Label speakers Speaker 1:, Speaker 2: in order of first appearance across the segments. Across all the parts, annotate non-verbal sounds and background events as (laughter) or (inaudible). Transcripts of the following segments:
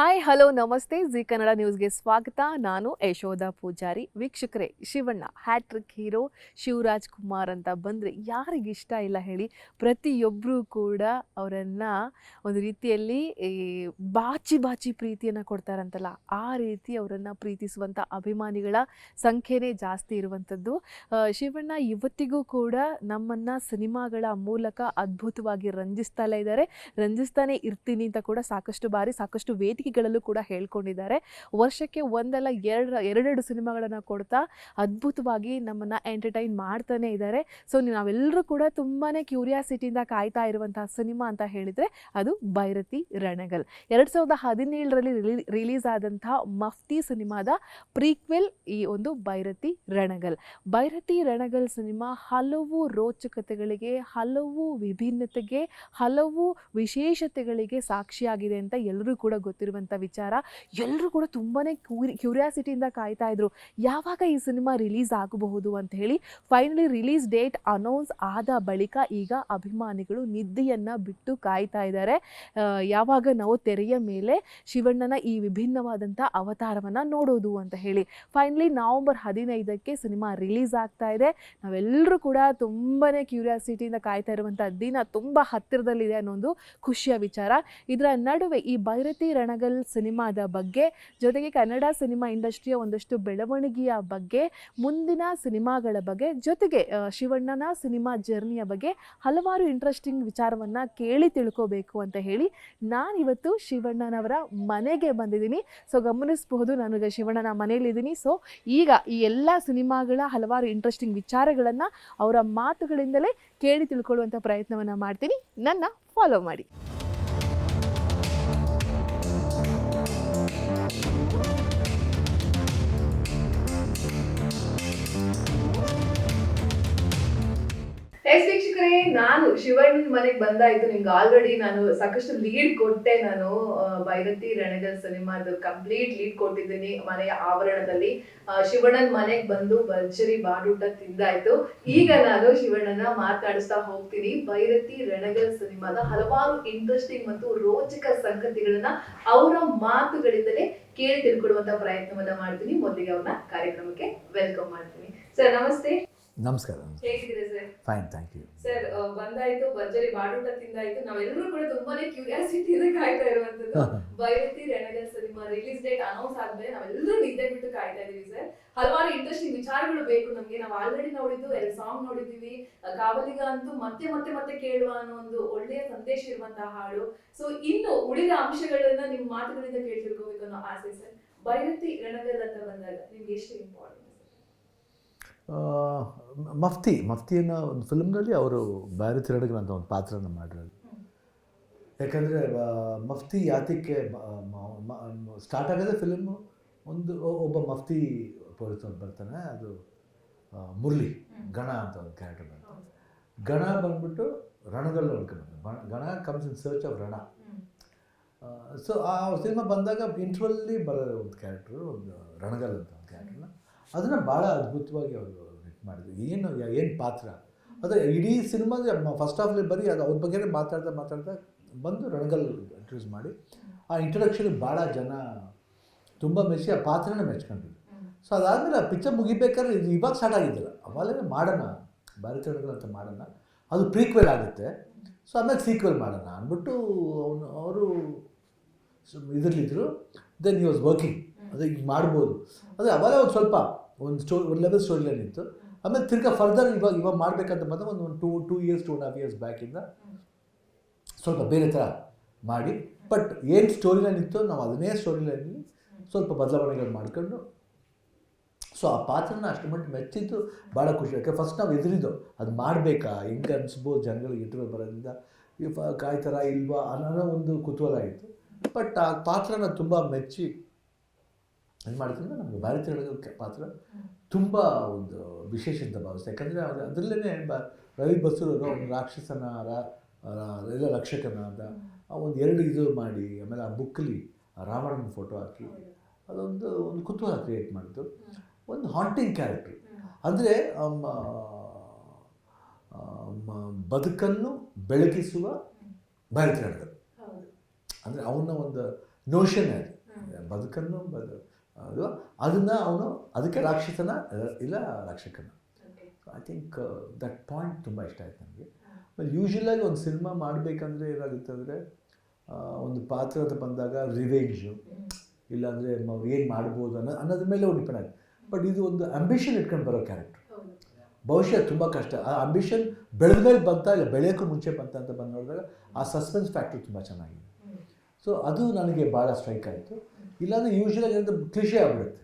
Speaker 1: Hi hello ನಮಸ್ತೆ. G Kannada ನ್ಯೂಸ್ಗೆ ಸ್ವಾಗತ. ನಾನು ಯಶೋಧ ಪೂಜಾರಿ. ವೀಕ್ಷಕರೇ, ಶಿವಣ್ಣ, ಹ್ಯಾಟ್ರಿಕ್ ಹೀರೋ ಶಿವರಾಜ್ ಕುಮಾರ್ ಅಂತ ಬಂದರೆ ಯಾರಿಗಿಷ್ಟ ಇಲ್ಲ ಹೇಳಿ ಪ್ರತಿಯೊಬ್ಬರೂ ಕೂಡ ಅವರನ್ನು ಒಂದು ರೀತಿಯಲ್ಲಿ ಬಾಚಿ ಬಾಚಿ ಪ್ರೀತಿಯನ್ನು ಕೊಡ್ತಾರಂತಲ್ಲ, ಆ ರೀತಿ ಅವರನ್ನು ಪ್ರೀತಿಸುವಂಥ ಅಭಿಮಾನಿಗಳ ಸಂಖ್ಯೆನೇ ಜಾಸ್ತಿ ಇರುವಂಥದ್ದು. ಶಿವಣ್ಣ ಇವತ್ತಿಗೂ ಕೂಡ ನಮ್ಮನ್ನು ಸಿನಿಮಾಗಳ ಮೂಲಕ ಅದ್ಭುತವಾಗಿ ರಂಜಿಸ್ತಲೇ ಇದ್ದಾರೆ. ರಂಜಿಸ್ತಾನೆ ಇರ್ತೀನಿ ಅಂತ ಕೂಡ ಸಾಕಷ್ಟು ಬಾರಿ, ಸಾಕಷ್ಟು ವೇದಿಕೆಗಳಲ್ಲೂ ಕೂಡ ಹೇಳ್ಕೊಂಡಿದ್ದಾರೆ. ವರ್ಷಕ್ಕೆ ಒಂದಲ್ಲ ಎರಡ ಎರಡೆರಡು ಸಿನಿಮಾಗಳನ್ನು ಕೊಡ್ತಾ ಅದ್ಭುತವಾಗಿ ನಮ್ಮನ್ನು ಎಂಟರ್ಟೈನ್ ಮಾಡ್ತಾನೆ ಇದ್ದಾರೆ. ಸೊ ನಾವೆಲ್ಲರೂ ಕೂಡ ತುಂಬಾ ಕ್ಯೂರಿಯಾಸಿಟಿಯಿಂದ ಕಾಯ್ತಾ ಇರುವಂತಹ ಸಿನಿಮಾ ಅಂತ ಹೇಳಿದರೆ ಅದು ಭೈರತಿ ರಣಗಲ್. ಎರಡು ಸಾವಿರದ ಹದಿನೇಳರಲ್ಲಿ ರಿಲೀ, ರಿಲೀಸ್ ಆದಂತಹ ಮಫ್ತಿ ಸಿನಿಮಾದ ಪ್ರೀಕ್ವೆಲ್ ಈ ಒಂದು ಭೈರತಿ ರಣಗಲ್. ಭೈರತಿ ರಣಗಲ್ ಸಿನಿಮಾ ಹಲವು ರೋಚಕತೆಗಳಿಗೆ, ಹಲವು ವಿಭಿನ್ನತೆಗೆ, ಹಲವು ವಿಶೇಷತೆಗಳಿಗೆ ಸಾಕ್ಷಿಯಾಗಿದೆ ಅಂತ ಎಲ್ಲರೂ ಕೂಡ ಗೊತ್ತಿರುವಂಥ ವಿಚಾರ ಎಲ್ಲರೂ ಕೂಡ ತುಂಬಾ ಕ್ಯೂರಿಯಾಸಿಟಿ ಕ್ಯೂರಿಯಾಸಿಟಿಯಿಂದ ಕಾಯ್ತಾ ಇದ್ರು. ಯಾವಾಗ ಈ ಸಿನಿಮಾ ರಿಲೀಸ್ ಆಗಬಹುದು ಅಂತ ಹೇಳಿ ಫೈನಲಿ ರಿಲೀಸ್ ಡೇಟ್ ಅನೌನ್ಸ್ ಆದ ಬಳಿಕ ಈಗ ಅಭಿಮಾನಿಗಳು ನಿದ್ದೆಯನ್ನು ಬಿಟ್ಟು ಕಾಯ್ತಾ ಇದ್ದಾರೆ ಯಾವಾಗ ನಾವು ತೆರೆಯ ಮೇಲೆ ಶಿವಣ್ಣನ ಈ ವಿಭಿನ್ನವಾದಂಥ ಅವತಾರವನ್ನು ನೋಡೋದು ಅಂತ ಹೇಳಿ. ಫೈನಲಿ ನವಂಬರ್ ಹದಿನೈದಕ್ಕೆ ಸಿನಿಮಾ ರಿಲೀಸ್ ಆಗ್ತಾ ಇದೆ. ನಾವೆಲ್ಲರೂ ಕೂಡ ತುಂಬಾ ಕ್ಯೂರಿಯಾಸಿಟಿಯಿಂದ ಕಾಯ್ತಾ ಇರುವಂಥ ದಿನ ತುಂಬ ಹತ್ತಿರದಲ್ಲಿದೆ ಅನ್ನೋ ಒಂದು ಖುಷಿಯ ವಿಚಾರ. ಇದರ ನಡುವೆ ಈ ಭೈರತಿ ರಣಗಲ್ ಸಿನಿಮಾದ ಬಗ್ಗೆ, ಜೊತೆಗೆ ಕನ್ನಡ ಸಿನಿಮಾ ಇಂಡಸ್ಟ್ರಿಯ ಒಂದಷ್ಟು ಬೆಳವಣಿಗೆಯ ಬಗ್ಗೆ, ಮುಂದಿನ ಸಿನಿಮಾಗಳ ಬಗ್ಗೆ, ಜೊತೆಗೆ ಶಿವಣ್ಣನ ಸಿನಿಮಾ ಜರ್ನಿಯ ಬಗ್ಗೆ ಹಲವಾರು ಇಂಟ್ರೆಸ್ಟಿಂಗ್ ವಿಚಾರವನ್ನು ಕೇಳಿ ತಿಳ್ಕೋಬೇಕು ಅಂತ ಹೇಳಿ ನಾನಿವತ್ತು ಶಿವಣ್ಣನವರ ಮನೆಗೆ ಬಂದಿದ್ದೀನಿ. ಸೊ ಗಮನಿಸಬಹುದು ನಾನು ಈಗ ಶಿವಣ್ಣನ ಮನೆಯಲ್ಲಿದ್ದೀನಿ. ಸೊ ಈಗ ಈ ಎಲ್ಲ ಸಿನಿಮಾಗಳ ಹಲವಾರು ಇಂಟ್ರೆಸ್ಟಿಂಗ್ ವಿಚಾರಗಳನ್ನು ಅವರ ಮಾತುಗಳಿಂದಲೇ ಕೇಳಿ ತಿಳ್ಕೊಳ್ಳುವಂಥ ಪ್ರಯತ್ನವನ್ನು ಮಾಡ್ತೀನಿ. ನನ್ನ ಫಾಲೋ ಮಾಡಿ. ಎಸ್ ವೀಕ್ಷಕರೇ, ನಾನು ಶಿವಣ್ಣ ಮನೆಗೆ ಬಂದಾಯ್ತು. ನಿಮ್ಗೆ ಆಲ್ರೆಡಿ ನಾನು ಸಾಕಷ್ಟು ಲೀಡ್ ಕೊಟ್ಟೆ ನಾನು ಭೈರತಿ ರಣಗಲ್ ಸಿನಿಮಾದ ಕಂಪ್ಲೀಟ್ ಲೀಡ್ ಕೊಟ್ಟಿದ್ದೀನಿ ಮನೆಯ ಆವರಣದಲ್ಲಿ. ಶಿವಣ್ಣನ ಮನೆಗೆ ಬಂದು ಭರ್ಜರಿ ಬಾಡೂಟ ತಿಂದಾಯ್ತು. ಈಗ ನಾನು ಶಿವಣ್ಣನ ಮಾತಾಡಿಸ್ತಾ ಹೋಗ್ತೀನಿ. ಭೈರತಿ ರಣಗಲ್ ಸಿನಿಮಾದ ಹಲವಾರು ಇಂಟ್ರೆಸ್ಟಿಂಗ್ ಮತ್ತು ರೋಚಕ ಸಂಗತಿಗಳನ್ನ ಅವರ ಮಾತುಗಳಿಂದಲೇ ಕೇಳಿ ತಿಳ್ಕೊಡುವಂತ ಪ್ರಯತ್ನವನ್ನ ಮಾಡ್ತೀನಿ. ಮೊದಲಿಗೆ ಅವ್ರನ್ನ ಕಾರ್ಯಕ್ರಮಕ್ಕೆ ವೆಲ್ಕಮ್ ಮಾಡ್ತೀನಿ. ಸರ್ ನಮಸ್ತೆ.
Speaker 2: ನಮಸ್ಕಾರ sir? Fine thank
Speaker 1: you sir ಬಂದಾಯ್ತು ಭರ್ಜರಿ ಬಾಡೂಟ ತಿಂದಾಯ್ತು. ನಾವೆಲ್ಲರೂ ಕೂಡ ತುಂಬಾನೇ ಕ್ಯೂರಿಯಾಸಿಟಿ ಇಂದ ಕಾಯ್ತಾ ಇರುವಂತದ್ದು. (laughs) ಭೈರತಿ ರಣಗಲ್ ನಿಮ್ಮ ರಿಲೀಸ್ ಡೇಟ್ ಅನೌನ್ಸ್ ಆದ್ಮೇಲೆ ನಾವೆಲ್ಲರೂ ನಿದ್ದೆ ಬಿಟ್ಟು ಕಾಯ್ತಾ ಇದೀವಿ ಸರ್. ಹಲವಾರು ಇಂಟ್ರೆಸ್ಟಿಂಗ್ ವಿಚಾರಗಳು ಬೇಕು ನಮ್ಗೆ. ನಾವು ಆಲ್ರೆಡಿ ನೋಡಿದ್ದು ಎರಡು ಸಾಂಗ್ ನೋಡಿದೀವಿ ಕಾವಲಿಗ ಅಂತೂ ಮತ್ತೆ ಮತ್ತೆ ಮತ್ತೆ ಕೇಳುವ ಅನ್ನೋ ಒಂದು ಒಳ್ಳೆಯ ಸಂದೇಶ ಇರುವಂತಹ ಹಾಡು. ಸೊ ಇನ್ನು ಉಳಿದ ಅಂಶಗಳನ್ನ ನಿಮ್ ಮಾತುಗಳಿಂದ ಕೇಳಿ ತಿಳ್ಕೊಬೇಕು ಅನ್ನೋ ಆಸೆ ಸರ್. ಭೈರತಿ ರಣಗಲ್ ಅಂತ ಬಂದಾಗ ನಿಮ್ಗೆ ಎಷ್ಟು ಇಂಪಾರ್ಟೆಂಟ್
Speaker 2: ಮಫ್ತಿ ಮಫ್ತಿಯನ್ನು ಒಂದು ಫಿಲ್ಮ್ನಲ್ಲಿ ಅವರು ಬ್ಯಾರಿ ತಿರಡಗಲ್ ಅಂತ ಒಂದು ಪಾತ್ರನ ಮಾಡಿರೋದು ಯಾಕಂದರೆ ಮಫ್ತಿ ಯಾತಕ್ಕೆ ಸ್ಟಾರ್ಟ್ ಆಗೋದೇ ಫಿಲ್ಮು ಒಂದು ಒಬ್ಬ ಮಫ್ತಿ ಪೊಲೀಸ್ ಅವ್ರು ಬರ್ತಾನೆ, ಅದು ಮುರಳಿ, ಗಣ ಅಂತ ಒಂದು ಕ್ಯಾರೆಕ್ಟರ್ ಬರ್ತದೆ ಗಣ ಬಂದ್ಬಿಟ್ಟು ರಣದಲ್ಲಿ ಹೊಡ್ಕೊಂಡು Gana comes in search of Rana. So ಆ ಸಿನಿಮಾ ಬಂದಾಗ ಇಂಟ್ರಲ್ಲಿ ಬರೋ ಒಂದು ಕ್ಯಾರೆಕ್ಟ್ರು ಒಂದು ರಣಗಲ್ ಅಂತ ಒಂದು ಕ್ಯಾರೆಕ್ಟರ್ನ ಅದನ್ನು ಭಾಳ ಅದ್ಭುತವಾಗಿ ಅವರು ಹಿಟ್ ಮಾಡಿದ್ರು. ಏನು ಏನು ಪಾತ್ರ? ಅದೇ ಇಡೀ ಸಿನಿಮಾದ ಫಸ್ಟ್ ಆಫ್ಲಿ ಬರೀ ಅದು ಅವ್ರ ಬಗ್ಗೆನೇ ಮಾತಾಡ್ತಾ ಮಾತಾಡ್ತಾ ಬಂದು ರಣಗಲ್ ಇಂಟ್ರೊಡ್ಯೂಸ್ ಮಾಡಿ, ಆ ಇಂಟ್ರೊಡಕ್ಷನ್ ಭಾಳ ಜನ ತುಂಬ ಮೆಚ್ಚಿ ಆ ಪಾತ್ರನೇ ಮೆಚ್ಕೊಂಡಿದ್ರು. ಸೊ ಅದಾದಮೇಲೆ ಆ ಪಿಕ್ಚರ್ ಮುಗಿಬೇಕಾದ್ರೆ ಇದು ಇವಾಗ ಸ್ಟಾರ್ಟ್ ಆಗಿದ್ದಿಲ್ಲ ಅವಾಗಲೇ ಮಾಡೋಣ ಭಾರತ ಅಂತ ಮಾಡೋಣ. ಅದು ಪ್ರೀಕ್ವೆಲ್ ಆಗುತ್ತೆ. ಸೊ ಆಮೇಲೆ ಸೀಕ್ವೆಲ್ ಮಾಡೋಣ ಅಂದ್ಬಿಟ್ಟು ಅವನು, ಅವರು ಇದರಲ್ಲಿದ್ದರು ದೆನ್ ಹಿ ವಾಸ್ ವರ್ಕಿಂಗ್ ಅದೇ ಈಗ ಮಾಡ್ಬೋದು. ಅಂದರೆ ಅವಾಗ ಒಂದು ಸ್ವಲ್ಪ ಒಂದು ಸ್ಟೋ ಒಂದು ಲೆವೆಲ್ ಸ್ಟೋರಿ ಲೈನ್ ಇತ್ತು. ಆಮೇಲೆ ತಿರ್ಗಾ ಫರ್ದರ್ ಇವಾಗ ಇವಾಗ ಮಾಡಬೇಕಂತ ಬಂದಾಗ ಒಂದು ಒಂದು two two years two and half years ಬ್ಯಾಕಿಂದ ಸ್ವಲ್ಪ ಬೇರೆ ಥರ ಮಾಡಿ. ಬಟ್ ಏನು ಸ್ಟೋರಿ ಲೈನ್ ಇತ್ತು ನಾವು ಅದನ್ನೇ ಸ್ಟೋರಿ ಲೈನಲ್ಲಿ ಸ್ವಲ್ಪ ಬದಲಾವಣೆಗಳು ಮಾಡ್ಕೊಂಡು ಸೊ ಆ ಪಾತ್ರನ ಅಷ್ಟು ಮಟ್ಟಿಗೆ ಮೆಚ್ಚಿದ್ದು ಭಾಳ ಖುಷಿ. ಯಾಕೆ ಫಸ್ಟ್ ನಾವು ಎದುರಿದ್ದು ಅದು ಮಾಡಬೇಕಾ? ಹೆಂಗೆ ಅನಿಸ್ಬೋದು ಜನಗಳಿಗೆ ಎದುರು ಬರೋದ್ರಿಂದ? ಕಾಯ್ತಾರ, ಇಲ್ವಾ ಅನ್ನೋ ಒಂದು ಕುತೂಹಲ ಇತ್ತು. ಬಟ್ ಆ ಪಾತ್ರನ ತುಂಬ ಮೆಚ್ಚಿ ಇದು ಮಾಡಿದ್ರಿಂದ ನಮಗೆ ಭಾರತೀಯ ಪಾತ್ರ ತುಂಬ ಒಂದು ವಿಶೇಷ ಅಂತ ಭಾವಿಸ್ತೆ ಯಾಕಂದರೆ ಅದು ಅದರಲ್ಲೇ ಬ ರವಿ ಬಸೂರವರು ಒಂದು ರಾಕ್ಷಸನ ಎಲ್ಲ ರಕ್ಷಕನ ಅಂತ ಆ ಒಂದು ಎರಡು ಇದು ಮಾಡಿ ಆಮೇಲೆ ಆ ಬುಕ್ಕಲ್ಲಿ ರಾವಣನ ಫೋಟೋ ಹಾಕಿ ಅದೊಂದು ಒಂದು ಕುತೂಹಲ ಕ್ರಿಯೇಟ್ ಮಾಡಿತು ಒಂದು ಹಾಂಟಿಂಗ್ ಕ್ಯಾರೆಕ್ಟ್ರು ಅಂದರೆ ಬದುಕನ್ನು ಬೆಳಗಿಸುವ ಭಾರತೀಯ ಅಂದರೆ ಅವನ ಒಂದು ನೋಷನ್ ಅದು. ಬದುಕನ್ನು ಬದು ಅದು ಅದನ್ನು ಅವನು ಅದಕ್ಕೆ ರಾಕ್ಷಸನ ಇಲ್ಲ ರಾಕ್ಷಕನ. ಐ ಥಿಂಕ್ ದಟ್ ಪಾಯಿಂಟ್ ತುಂಬ ಇಷ್ಟ ಆಯ್ತು ನನಗೆ. ಆಮೇಲೆ ಯೂಶ್ವಲಾಗಿ ಒಂದು ಸಿನಿಮಾ ಮಾಡಬೇಕಂದ್ರೆ ಏನಾಗುತ್ತೆ ಅಂದರೆ ಒಂದು ಪಾತ್ರ ಅಂತ ಬಂದಾಗ ರಿವೆಂಜು ಇಲ್ಲಾಂದರೆ ಏನು ಮಾಡ್ಬೋದು ಅನ್ನೋ, ಅನ್ನೋದ್ರ ಮೇಲೆ ಡಿಪೆಂಡ್ ಆಗುತ್ತೆ ಬಟ್ ಇದು ಒಂದು ಅಂಬಿಷನ್ ಇಟ್ಕೊಂಡು ಬರೋ ಕ್ಯಾರೆಕ್ಟರ್ ಬಹುಶಃ ತುಂಬ ಕಷ್ಟ. ಆ ಅಂಬಿಷನ್ ಬೆಳೆದ ಮೇಲೆ ಬಂತ ಇಲ್ಲ ಬೆಳೆಯೋಕ್ಕೂ ಮುಂಚೆ ಬಂತ ಅಂತ ಬಂದು ನೋಡಿದಾಗ ಆ ಸಸ್ಪೆನ್ಸ್ ಫ್ಯಾಕ್ಟ್ರಿ ತುಂಬ ಚೆನ್ನಾಗಿದೆ. ಸೊ ಅದು ನನಗೆ ಭಾಳ ಸ್ಟ್ರೈಕ್ ಆಯಿತು. ಇಲ್ಲಾಂದರೆ ಯೂಶ್ವಲಾಗಿ ಅಂತ ಕ್ಲಿಷೆ ಆಗ್ಬಿಡುತ್ತೆ.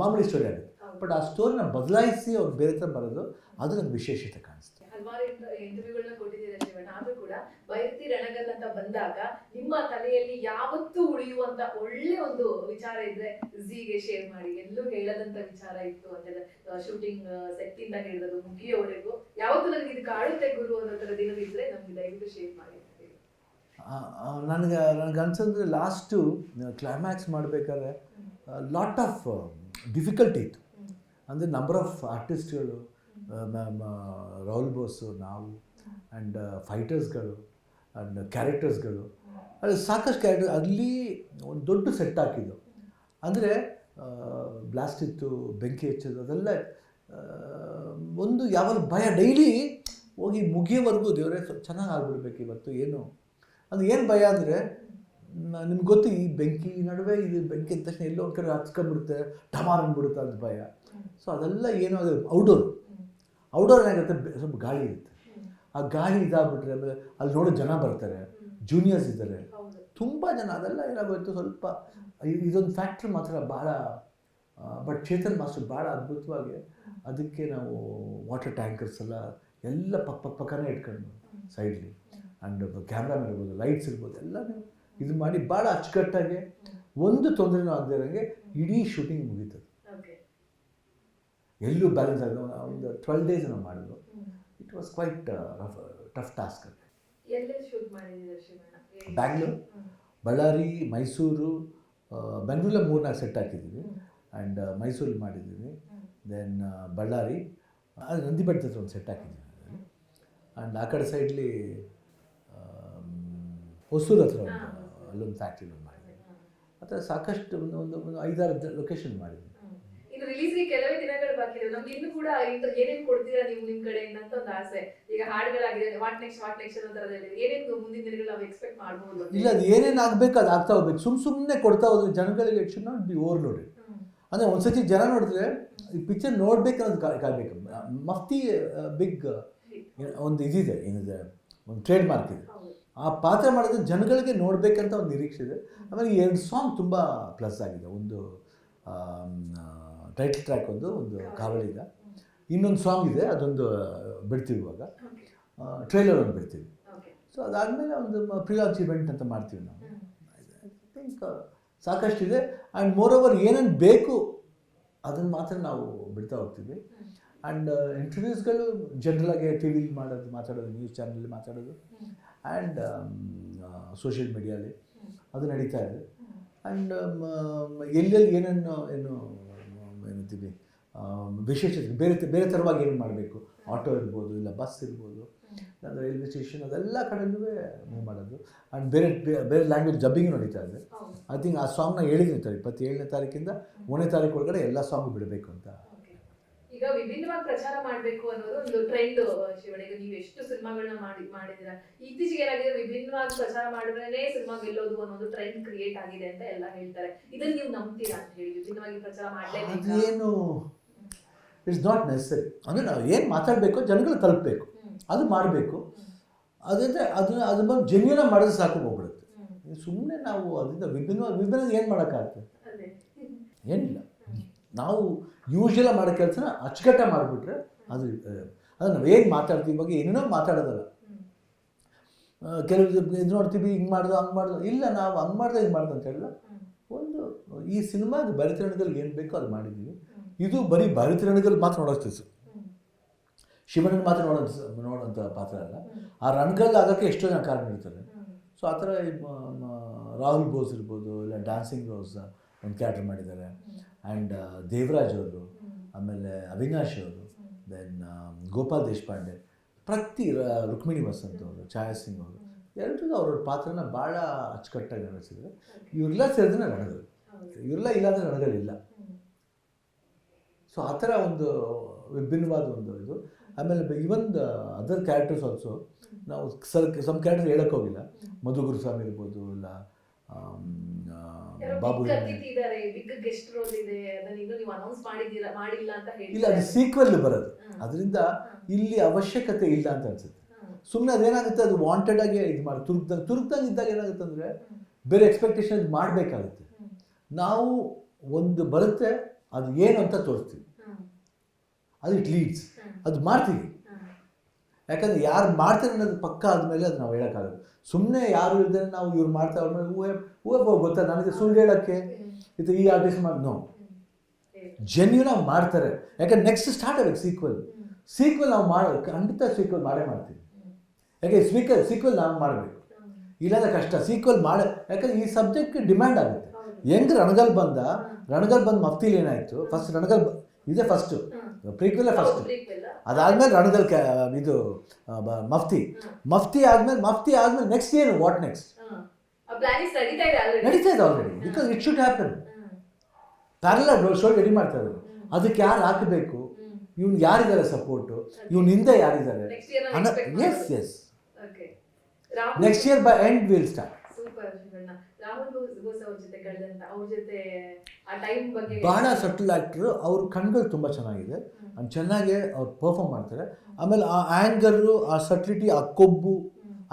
Speaker 2: ಮಾಮೂಲಿ ಸ್ಟೋರಿ ಆಗುತ್ತೆ ಬಟ್ ಆ ಸ್ಟೋರಿನ ಬದಲಾಯಿಸಿ ಅವ್ರು ಬೇರೆ ಥರ ಬರೋದು ಅದು ನನಗೆ ವಿಶೇಷತೆ ಕಾಣಿಸ್ತು.
Speaker 1: ಹಲವಾರು ಇಂಟರ್ವ್ಯೂಗಳನ್ನ ಕೊಟ್ಟಿದ್ದೀರಾ ಶಿವಣ್ಣ ಆದ್ರೂ ಕೂಡ ಬೈರ್ತಿ ರಣಗಲ್ ಅಂತ ಬಂದಾಗ ನಿಮ್ಮ ತಲೆಯಲ್ಲಿ ಯಾವತ್ತೂ ಉಳಿಯುವಂತ ಒಳ್ಳೆ ಒಂದು ವಿಚಾರ ಇದ್ರೆ ಝೀಗೆ ಶೇರ್ ಮಾಡಿ. ಎಲ್ಲೂ ಹೇಳದಂತ ವಿಚಾರ ಇತ್ತು ಅಂತ ಶೂಟಿಂಗ್ ಸೆಟ್ ಇಂದ ಹಿಡಿದು ಮುಗಿಯೋವರೆಗೂ ಯಾವತ್ತೂ ನನಗೆ ಇದು ಕಾಡುತ್ತೆ ಗುರು ಅನ್ನೋ ತರ ದಿನವಿದ್ರೆ ನಮ್ಗೆ ದಯವಿಟ್ಟು ಶೇರ್ ಮಾಡಿ.
Speaker 2: ನನಗೆ ನನಗೆ ಅನ್ಸಂದ್ರೆ ಲಾಸ್ಟು ಕ್ಲೈಮ್ಯಾಕ್ಸ್ ಮಾಡಬೇಕಾದ್ರೆ ಲಾಟ್ ಆಫ್ ಡಿಫಿಕಲ್ಟಿ ಇತ್ತು. ಅಂದರೆ ನಂಬರ್ ಆಫ್ ಆರ್ಟಿಸ್ಟ್ಗಳು ರಾಹುಲ್ ಬೋಸು, ನಾವು ಆ್ಯಂಡ್ ಫೈಟರ್ಸ್ಗಳು ಆ್ಯಂಡ್ ಕ್ಯಾರೆಕ್ಟರ್ಸ್ಗಳು ಅಲ್ಲಿ ಸಾಕಷ್ಟು ಕ್ಯಾರೆಕ್ಟರ್ ಅಲ್ಲಿ ಒಂದು ದೊಡ್ಡ ಸೆಟ್ ಹಾಕಿದ್ದು. ಅಂದರೆ ಬ್ಲಾಸ್ಟ್ ಇತ್ತು, ಬೆಂಕಿ ಹೆಚ್ಚೋದು, ಅದೆಲ್ಲ ಒಂದು ಯಾವಾಗ ಭಯ. ಡೈಲಿ ಹೋಗಿ ಮುಗಿಯೋವರೆಗೂ ದೇವರೇ ಚೆನ್ನಾಗಿ ಆಗ್ಬಿಡ್ಬೇಕು ಇವತ್ತು, ಏನು? ಅದು ಏನು ಭಯ ಅಂದರೆ ನಿಮ್ಗೆ ಗೊತ್ತು ಈ ಬೆಂಕಿ ನಡುವೆ ಇದು ಬೆಂಕಿ ಅಂದ ತಕ್ಷಣ ಎಲ್ಲೋ ಒಂದು ಕಡೆ ಹಚ್ಕೊಂಡ್ಬಿಡುತ್ತೆ ಟಮಾರ್ ಅಂದ್ಬಿಡುತ್ತೆ ಅಂತ ಭಯ. ಸೊ ಅದೆಲ್ಲ ಏನೋ ಅದು ಔಟ್ಡೋರ್ ಔಟ್ಡೋರ್ ಏನಾಗುತ್ತೆ? ಸ್ವಲ್ಪ ಗಾಳಿ ಇರುತ್ತೆ. ಆ ಗಾಳಿ ಇದಾಗ್ಬಿಟ್ರೆ ಆಮೇಲೆ ಅಲ್ಲಿ ನೋಡೋ ಜನ ಬರ್ತಾರೆ ಜೂನಿಯರ್ಸ್ ಇದ್ದಾರೆ. ತುಂಬ ಜನ, ಅದೆಲ್ಲ ಏನಾಗೋಯ್ತು? ಸ್ವಲ್ಪ ಇದೊಂದು ಫ್ಯಾಕ್ಟ್ರಿ ಮಾತ್ರ ಭಾಳ ಬಟ್ ಚೇತನ್ ಮಾಸ್ಟರ್ ಭಾಳ ಅದ್ಭುತವಾಗಿ ಅದಕ್ಕೆ ನಾವು ವಾಟರ್ ಟ್ಯಾಂಕರ್ಸ್ ಎಲ್ಲ ಎಲ್ಲ ಪಕ್ಕ ಪಕ್ಕನೇ ಇಟ್ಕೊಂಡು ಸೈಡ್ಲಿ. ಆ್ಯಂಡ್ ಕ್ಯಾಮ್ರಾಮನ್ ಇರ್ಬೋದು ಲೈಟ್ಸ್ ಇರ್ಬೋದು ಎಲ್ಲ ಇದು ಮಾಡಿ ಭಾಳ ಅಚ್ಚುಕಟ್ಟಾಗಿ ಒಂದು ತೊಂದರೆನೂ ಆಗದೆ ಇರೋಂಗೆ ಇಡೀ ಶೂಟಿಂಗ್
Speaker 1: ಮುಗೀತದೆ.
Speaker 2: ಎಲ್ಲೂ ಬ್ಯಾಲೆನ್ಸ್ ಆಗಿದೆ ಒಂದು ಟ್ವೆಲ್ ಡೇಸ್ ನಾವು ಮಾಡಿದ್ರು
Speaker 1: it was quite rough tough
Speaker 2: task
Speaker 1: Bangalore
Speaker 2: Ballari Mysuru ಬೆಂಗಳೂರಲ್ಲಿ ಮೂರು ನಾಲ್ಕು ಸೆಟ್ ಹಾಕಿದ್ದೀವಿ. ಆ್ಯಂಡ್ ಮೈಸೂರಲ್ಲಿ ಮಾಡಿದ್ದೀವಿ. ದೆನ್ ಬಳ್ಳಾರಿ ಅದು ನಂದಿ ಬೆಟ್ಟದ ಒಂದು ಸೆಟ್ ಹಾಕಿದ್ದೀವಿ ಆ್ಯಂಡ್ ಆ ಕಡೆ ಸೈಡ್ಲಿ ಹೊಸೂರು ಹತ್ರ ಒಂದು ಅಲ್ಲೊಂದು ಫ್ಯಾಕ್ಟ್ರಿ ಒಂದು ಮಾಡಿದೆ ಆ ಥರ ಸಾಕಷ್ಟು ಒಂದು ಒಂದು ಒಂದು ಐದಾರು ಲೊಕೇಶನ್ ಮಾಡಿದ್ವಿ
Speaker 1: ಹ್ಮ್. ಇನ್ನು ರಿಲೀಸ್ಗೆ ಕೆಲವೇ ದಿನಗಳು ಬಾಕಿ ಇದೆ ನಮ್ಗೆ ಇನ್ನು ಕೂಡ ಇಂಥ ಏನೇನು ಕೊಡ್ತೀರಾ ನೀವು ನಿಮ್ಮ ಕಡೆಯಿಂದ ಅಂತ ಒಂದು ಆಸೆ. ಈಗ ಹಾಡುಗಳಾಗಿದೆ. ವಾಟ್ ನೆಕ್ಸ್ಟ್ ವಾಟ್ ನೆಕ್ಸ್ಟ್ ಅನ್ನೋ ಏನೇನು ಏನೇನ್ ಮುಂದಿನ ದಿನಗಳು ನಾವು ಎಕ್ಸ್ಪೆಕ್ಟ್ ಮಾಡ್ಬೋದು?
Speaker 2: ಇಲ್ಲ ಅದು ಏನೇನು ಆಗಬೇಕು ಅದು ಆಗ್ತಾ ಹೋಗ್ಬೇಕು. ಸುಮ್ ಸುಮ್ಮನೆ ಕೊಡ್ತಾ ಹೋದ್ರೆ ಜನಗಳಿಗೆ it should not be overloaded
Speaker 1: ನೋಡಿ
Speaker 2: ಅಂದರೆ ಒಂದ್ಸತಿ ಜನ ನೋಡಿದ್ರೆ ಈ ಪಿಕ್ಚರ್ ನೋಡ್ಬೇಕು ಅನ್ನೋದು ಕಾಯ್ಬೇಕು. ಮಫ್ತಿ ಬಿಗ್ ಒಂದು ಇದಿದೆ. ಏನಿದೆ? ಒಂದು ಟ್ರೇಡ್ ಮಾರ್ಕ್ ಇದೆ ಆ ಪಾತ್ರ ಮಾಡಿದ್ರೆ ಜನಗಳಿಗೆ ನೋಡಬೇಕಂತ ಒಂದು ನಿರೀಕ್ಷೆ ಇದೆ. ಆಮೇಲೆ ಎರಡು ಸಾಂಗ್ ತುಂಬ ಪ್ಲಸ್ ಆಗಿದೆ. ಒಂದು ಟೈಟಲ್ ಟ್ರ್ಯಾಕ್ ಒಂದು ಒಂದು ಕಾವಳಿದ ಇನ್ನೊಂದು ಸಾಂಗ್ ಇದೆ ಅದೊಂದು ಬಿಡ್ತೀವಿ ಇವಾಗ. ಟ್ರೈಲರ್ ಒಂದು ಬಿಡ್ತೀವಿ. ಸೊ ಅದಾದಮೇಲೆ ಒಂದು ಪ್ರೀ ಲಾಂಚ್ ಇವೆಂಟ್ ಅಂತ ಮಾಡ್ತೀವಿ ನಾವು.
Speaker 1: ಥಿಂಕ್
Speaker 2: ಸಾಕಷ್ಟು ಇದೆ ಸಾಕಷ್ಟಿದೆ. ಆ್ಯಂಡ್ ಮೋರ್ ಓವರ್ ಏನೇನು ಬೇಕು ಅದನ್ನು ಮಾತ್ರ ನಾವು ಬಿಡ್ತಾ ಹೋಗ್ತೀವಿ. ಆ್ಯಂಡ್ ಇಂಟರ್ವ್ಯೂಸ್ಗಳು ಜನರಲಾಗಿ ಟಿ ವಿಲಿ ಮಾಡೋದು ಮಾತಾಡೋದು ನ್ಯೂಸ್ ಚಾನಲಲ್ಲಿ ಮಾತಾಡೋದು. ಆ್ಯಂಡ್ ಸೋಷಿಯಲ್ ಮೀಡಿಯಲ್ಲಿ ಅದು ನಡೀತಾ ಇದೆ. ಆ್ಯಂಡ್ ಎಲ್ಲೆಲ್ಲಿ ಏನೇನು ಏನು ಮ್, ಏನಂತೀವಿ ವಿಶೇಷತೆ ಬೇರೆ ಬೇರೆ ಥರವಾಗಿ ಏನು ಮಾಡಬೇಕು? ಆಟೋ ಇರ್ಬೋದು ಇಲ್ಲ ಬಸ್ ಇರ್ಬೋದು ಇಲ್ಲ ರೈಲ್ವೆ ಸ್ಟೇಷನ್ ಅದೆಲ್ಲ ಕಡೆಯಲ್ಲೂ ಮೂವ್ ಮಾಡೋದು. ಆ್ಯಂಡ್ ಬೇರೆ ಬೇರೆ ಲ್ಯಾಂಗ್ವೇಜ್ ಡಬ್ಬಿಂಗ್ ನಡೀತಾ ಇದೆ. ಐ ಥಿಂಕ್ ಆ ಸಾಂಗ್ನ ಹೇಳಿದ್ದೀನಿ ಇಪ್ಪತ್ತೇಳನೇ ತಾರೀಕಿಂದ ಒಂದನೇ ತಾರೀಕು ಒಳಗಡೆ ಎಲ್ಲ ಸಾಂಗು ಬಿಡಬೇಕು ಅಂತ.
Speaker 1: ಈಗ ವಿಭಿನ್ನವಾಗಿ ಪ್ರಚಾರ ಮಾಡ್ಬೇಕು ಅನ್ನೋದು ಒಂದು ಟ್ರೆಂಡ್ ಶಿವಣ್ಣ. ಈಗ ನೀವು ಎಷ್ಟು ಸಿನಿಮಾಗಳನ್ನ ಮಾಡಿ ಮಾಡಿದಿರ ಇತ್ತೀಚೆಗೆ ಏನಾಗಿದೆ ವಿಭಿನ್ನವಾಗಿ ಪ್ರಚಾರ ಮಾಡಿದ್ರೇನೆ ಸಿನಿಮಾ ಗೆಲ್ಲೋದು ಅನ್ನೋದು ಟ್ರೆಂಡ್ ಕ್ರಿಯೇಟ್ ಆಗಿದೆ ಅಂತ ಎಲ್ಲ ಹೇಳ್ತಾರೆ. ಇದನ್ನ ನೀವು ನಂಬ್ತೀರಾ ಅಂತ ಹೇಳಿ ವಿಭಿನ್ನವಾಗಿ ಪ್ರಚಾರ ಮಾಡ್ಲೇಬೇಕು?
Speaker 2: ಏನು ಇಟ್ಸ್ ನಾಟ್ ನೆಸರಿ ಅಂದರೆ ನಾವು ಏನು ಮಾತಾಡಬೇಕು ಜನಗಳು ತಲುಪಬೇಕು. ಅದು ಮಾಡಬೇಕು.
Speaker 1: ಅದರಿಂದ
Speaker 2: ಅದಂದರೆ ಅದನ್ನ ಅದ್ರ ಬಗ್ಗೆ ಜೆನ್ಯೂನ ಮಾಡಿದ್ರೆ ಸಾಕು ಹೋಗ್ಬಿಡುತ್ತೆ. ಸುಮ್ಮನೆ ನಾವು ಅದರಿಂದ ವಿಭಿನ್ನ ವಿಭಿನ್ನ ಏನು ಮಾಡೋಕ್ಕಾಗುತ್ತೆ
Speaker 1: ಅದೇ.
Speaker 2: ಏನಿಲ್ಲ. ನಾವು ಯೂಶಲ ಮಾಡೋ ಕೆಲಸನ ಅಚ್ಚುಕಟ್ಟ ಮಾಡಿಬಿಟ್ರೆ ಅದು ಅದು ನಾವು ಏನು ಮಾತಾಡ್ತೀವಿ ಬಗ್ಗೆ ಏನೇನೋ ಮಾತಾಡೋದಲ್ಲ. ಕೆಲವು ಇದು ನೋಡ್ತೀವಿ ಹಿಂಗೆ ಮಾಡ್ದು ಹಂಗೆ ಮಾಡ್ದು. ಇಲ್ಲ ನಾವು ಹಂಗೆ ಮಾಡ್ದೆ ಹಿಂಗೆ ಮಾಡ್ದು ಅಂತ ಹೇಳಿಲ್ಲ. ಒಂದು ಈ ಸಿನಿಮಾದ ಬರಿತರಣದಲ್ಲಿ ಏನು ಬೇಕೋ ಅದು ಮಾಡಿದ್ದೀವಿ. ಇದು ಬರೀ ಭರಿತರಣದಲ್ಲಿ ಮಾತ್ರ ನೋಡೋಷ್ಟು
Speaker 1: ಸರ್.
Speaker 2: ಶಿವಣ್ಣನ ಮಾತ್ರ ನೋಡೋ ನೋಡೋಂಥ ಪಾತ್ರ ಅಲ್ಲ. ಆ ರಣಗಲ್ ಆಗೋಕ್ಕೆ ಎಷ್ಟೋ ಜನ ಕಾರಣ ಇರ್ತಾರೆ. ಸೊ ಆ ಥರ ರಾಹುಲ್ ಬೋಸ್ ಇರ್ಬೋದು ಇಲ್ಲ ಡ್ಯಾನ್ಸಿಂಗ್ ಬೋಸ್ ಒಂದು ಕ್ಯಾರೆಕ್ಟರ್ ಮಾಡಿದ್ದಾರೆ. ಆ್ಯಂಡ್ ದೇವರಾಜ್ ಅವರು. ಆಮೇಲೆ ಅವಿನಾಶ್ ಅವರು ದೆನ್ ಗೋಪಾಲ್ ದೇಶಪಾಂಡೆ, ಪ್ರತಿ ರುಕ್ಮಿಣಿ ವಸಂತ್ ಅವರು, ಛಾಯಾ ಸಿಂಗ್ ಅವರು ಎಲ್ಲರಿಗೂ ಅವ್ರವ್ರ ಪಾತ್ರನ ಭಾಳ ಅಚ್ಚುಕಟ್ಟಾಗಿ ನಡೆಸಿದ್ರು ಇವರೆಲ್ಲ ಸೇರಿದ್ರೆ ರಣಗಳು ಇವರೆಲ್ಲ ಇಲ್ಲಾಂದರೆ ರಣಗಳಿಲ್ಲ ಸೊ ಆ ಥರ ಒಂದು ವಿಭಿನ್ನವಾದ ಒಂದು ಇದು. ಆಮೇಲೆ ಇವನ್ ಅದರ್ ಕ್ಯಾರೆಕ್ಟರ್ಸ್ ಆಲ್ಸೋ ನಾವು ಸರ್ ಸಮ್ ಕ್ಯಾರೆಕ್ಟರ್ ಹೇಳೋಕ್ಕೋಗಿಲ್ಲ. ಮಧುಗುರು ಸ್ವಾಮಿ ಇರ್ಬೋದು, ಇಲ್ಲ ಬಾಬು
Speaker 1: ಮಾಡಿಲ್ಲ ಅಂತ
Speaker 2: ಇಲ್ಲ ಅದು ಸೀಕ್ವೆಲ್ ಬರೋದು. ಅದರಿಂದ ಇಲ್ಲಿ ಅವಶ್ಯಕತೆ ಇಲ್ಲ ಅಂತ ಅನ್ಸುತ್ತೆ. ಸುಮ್ಮನೆ ಅದೇನಾಗುತ್ತೆ ಅದು ವಾಂಟೆಡ್ ಆಗಿ ಇದು ಮಾಡಿ ತುರುಕ್ದಂಗೆ ತುರುಕ್ದಂಗೆ ಇದ್ದಾಗ ಏನಾಗುತ್ತೆ ಅಂದರೆ ಬೇರೆ ಎಕ್ಸ್ಪೆಕ್ಟೇಷನ್ ಮಾಡಬೇಕಾಗುತ್ತೆ. ನಾವು ಒಂದು ಬರುತ್ತೆ ಅದು ಏನು ಅಂತ ತೋರಿಸ್ತೀವಿ. ಅದು ಇಟ್ ಲೀಡ್ಸ್ ಅದು ಮಾಡ್ತೀವಿ. ಯಾಕಂದ್ರೆ ಯಾರು ಮಾಡ್ತಾರೆ ಅನ್ನೋದು ಪಕ್ಕ ಆದಮೇಲೆ ಅದು ನಾವು ಹೇಳೋಕ್ಕಾಗಲ್ಲ. ಸುಮ್ಮನೆ ಯಾರು ಇಲ್ಲದೆ ನಾವು ಇವ್ರು ಮಾಡ್ತಾ ಅವ್ರ ಊಹೆ ಊಹೆ ಗೊತ್ತಾ? ನನಗೆ ಸುಳ್ಳು ಹೇಳೋಕ್ಕೆ. ಇದು ಈ ಆರ್ಟಿಸ್ಟ್ ಮಾಡಿ ನೋ ಜೆನ್ಯೂನಾಗಿ ಮಾಡ್ತಾರೆ. ಯಾಕಂದ್ರೆ ನೆಕ್ಸ್ಟ್ ಸ್ಟಾರ್ಟ್ ಆಗಬೇಕು ಸೀಕ್ವಲ್ ಸೀಕ್ವಲ್ ನಾವು ಮಾಡೋ ಖಂಡಿತ ಸೀಕ್ವಲ್ ಮಾಡೇ ಮಾಡ್ತೀವಿ. ಯಾಕೆ? ಸ್ವೀಕಲ್ ಸೀಕ್ವಲ್ ನಾವು ಮಾಡಬೇಕು. ಇಲ್ಲಾಂದ್ರೆ ಕಷ್ಟ. ಸೀಕ್ವಲ್ ಮಾಡ ಯಾಕಂದ್ರೆ ಈ ಸಬ್ಜೆಕ್ಟ್ ಡಿಮ್ಯಾಂಡ್ ಆಗುತ್ತೆ. ಹೆಂಗ್ ರಣಗಲ್ ಬಂದ? ರಣಗಲ್ ಬಂದು ಮಫ್ತಿಲಿ ಏನಾಯಿತು? ಫಸ್ಟ್ ರಣಗಲ್ ಬ- ಇದೇ ಫಸ್ಟು ಪ್ರೀಕ್ವೆಲ್ಲೇ ಫಸ್ಟ್ ಅದಾದ್ಮೇಲೆ ರಣಗಲ್ ಕ್ಯಾ ಇದು ಮಫ್ತಿ. ಮಫ್ತಿ ಆದಮೇಲೆ ಮಫ್ತಿ ಆದಮೇಲೆ ನೆಕ್ಸ್ಟ್ ಏನು ವಾಟ್ ನೆಕ್ಸ್ಟ್
Speaker 1: ನಡೀತಾ ಇದೆ already
Speaker 2: because it should happen parallel show ready ಮಾಡ್ತಾ ಇದ್ದಾರೆ ಅದಕ್ಕೆ ಯಾರು ಹಾಕಬೇಕು? ಇವ್ನು ಯಾರಿದ್ದಾರೆ ಸಪೋರ್ಟು ಇವ್ನ ಹಿಂದೆ ಯಾರಿದ್ದಾರೆ?
Speaker 1: Yes. Yes next year by end will start
Speaker 2: ಭಾಳ ಸಟಲ್ ಆ್ಯಕ್ಟ್ರು ಅವ್ರ ಕಣ್ಗಳು ತುಂಬ ಚೆನ್ನಾಗಿದೆ. ಆ್ಯಂಡ್ ಚೆನ್ನಾಗಿ ಅವ್ರು ಪರ್ಫಾರ್ಮ್ ಮಾಡ್ತಾರೆ. ಆಮೇಲೆ ಆ ಆ್ಯಂಗರು ಆ ಸಟ್ಲಿಟಿ ಆ ಕೊಬ್ಬು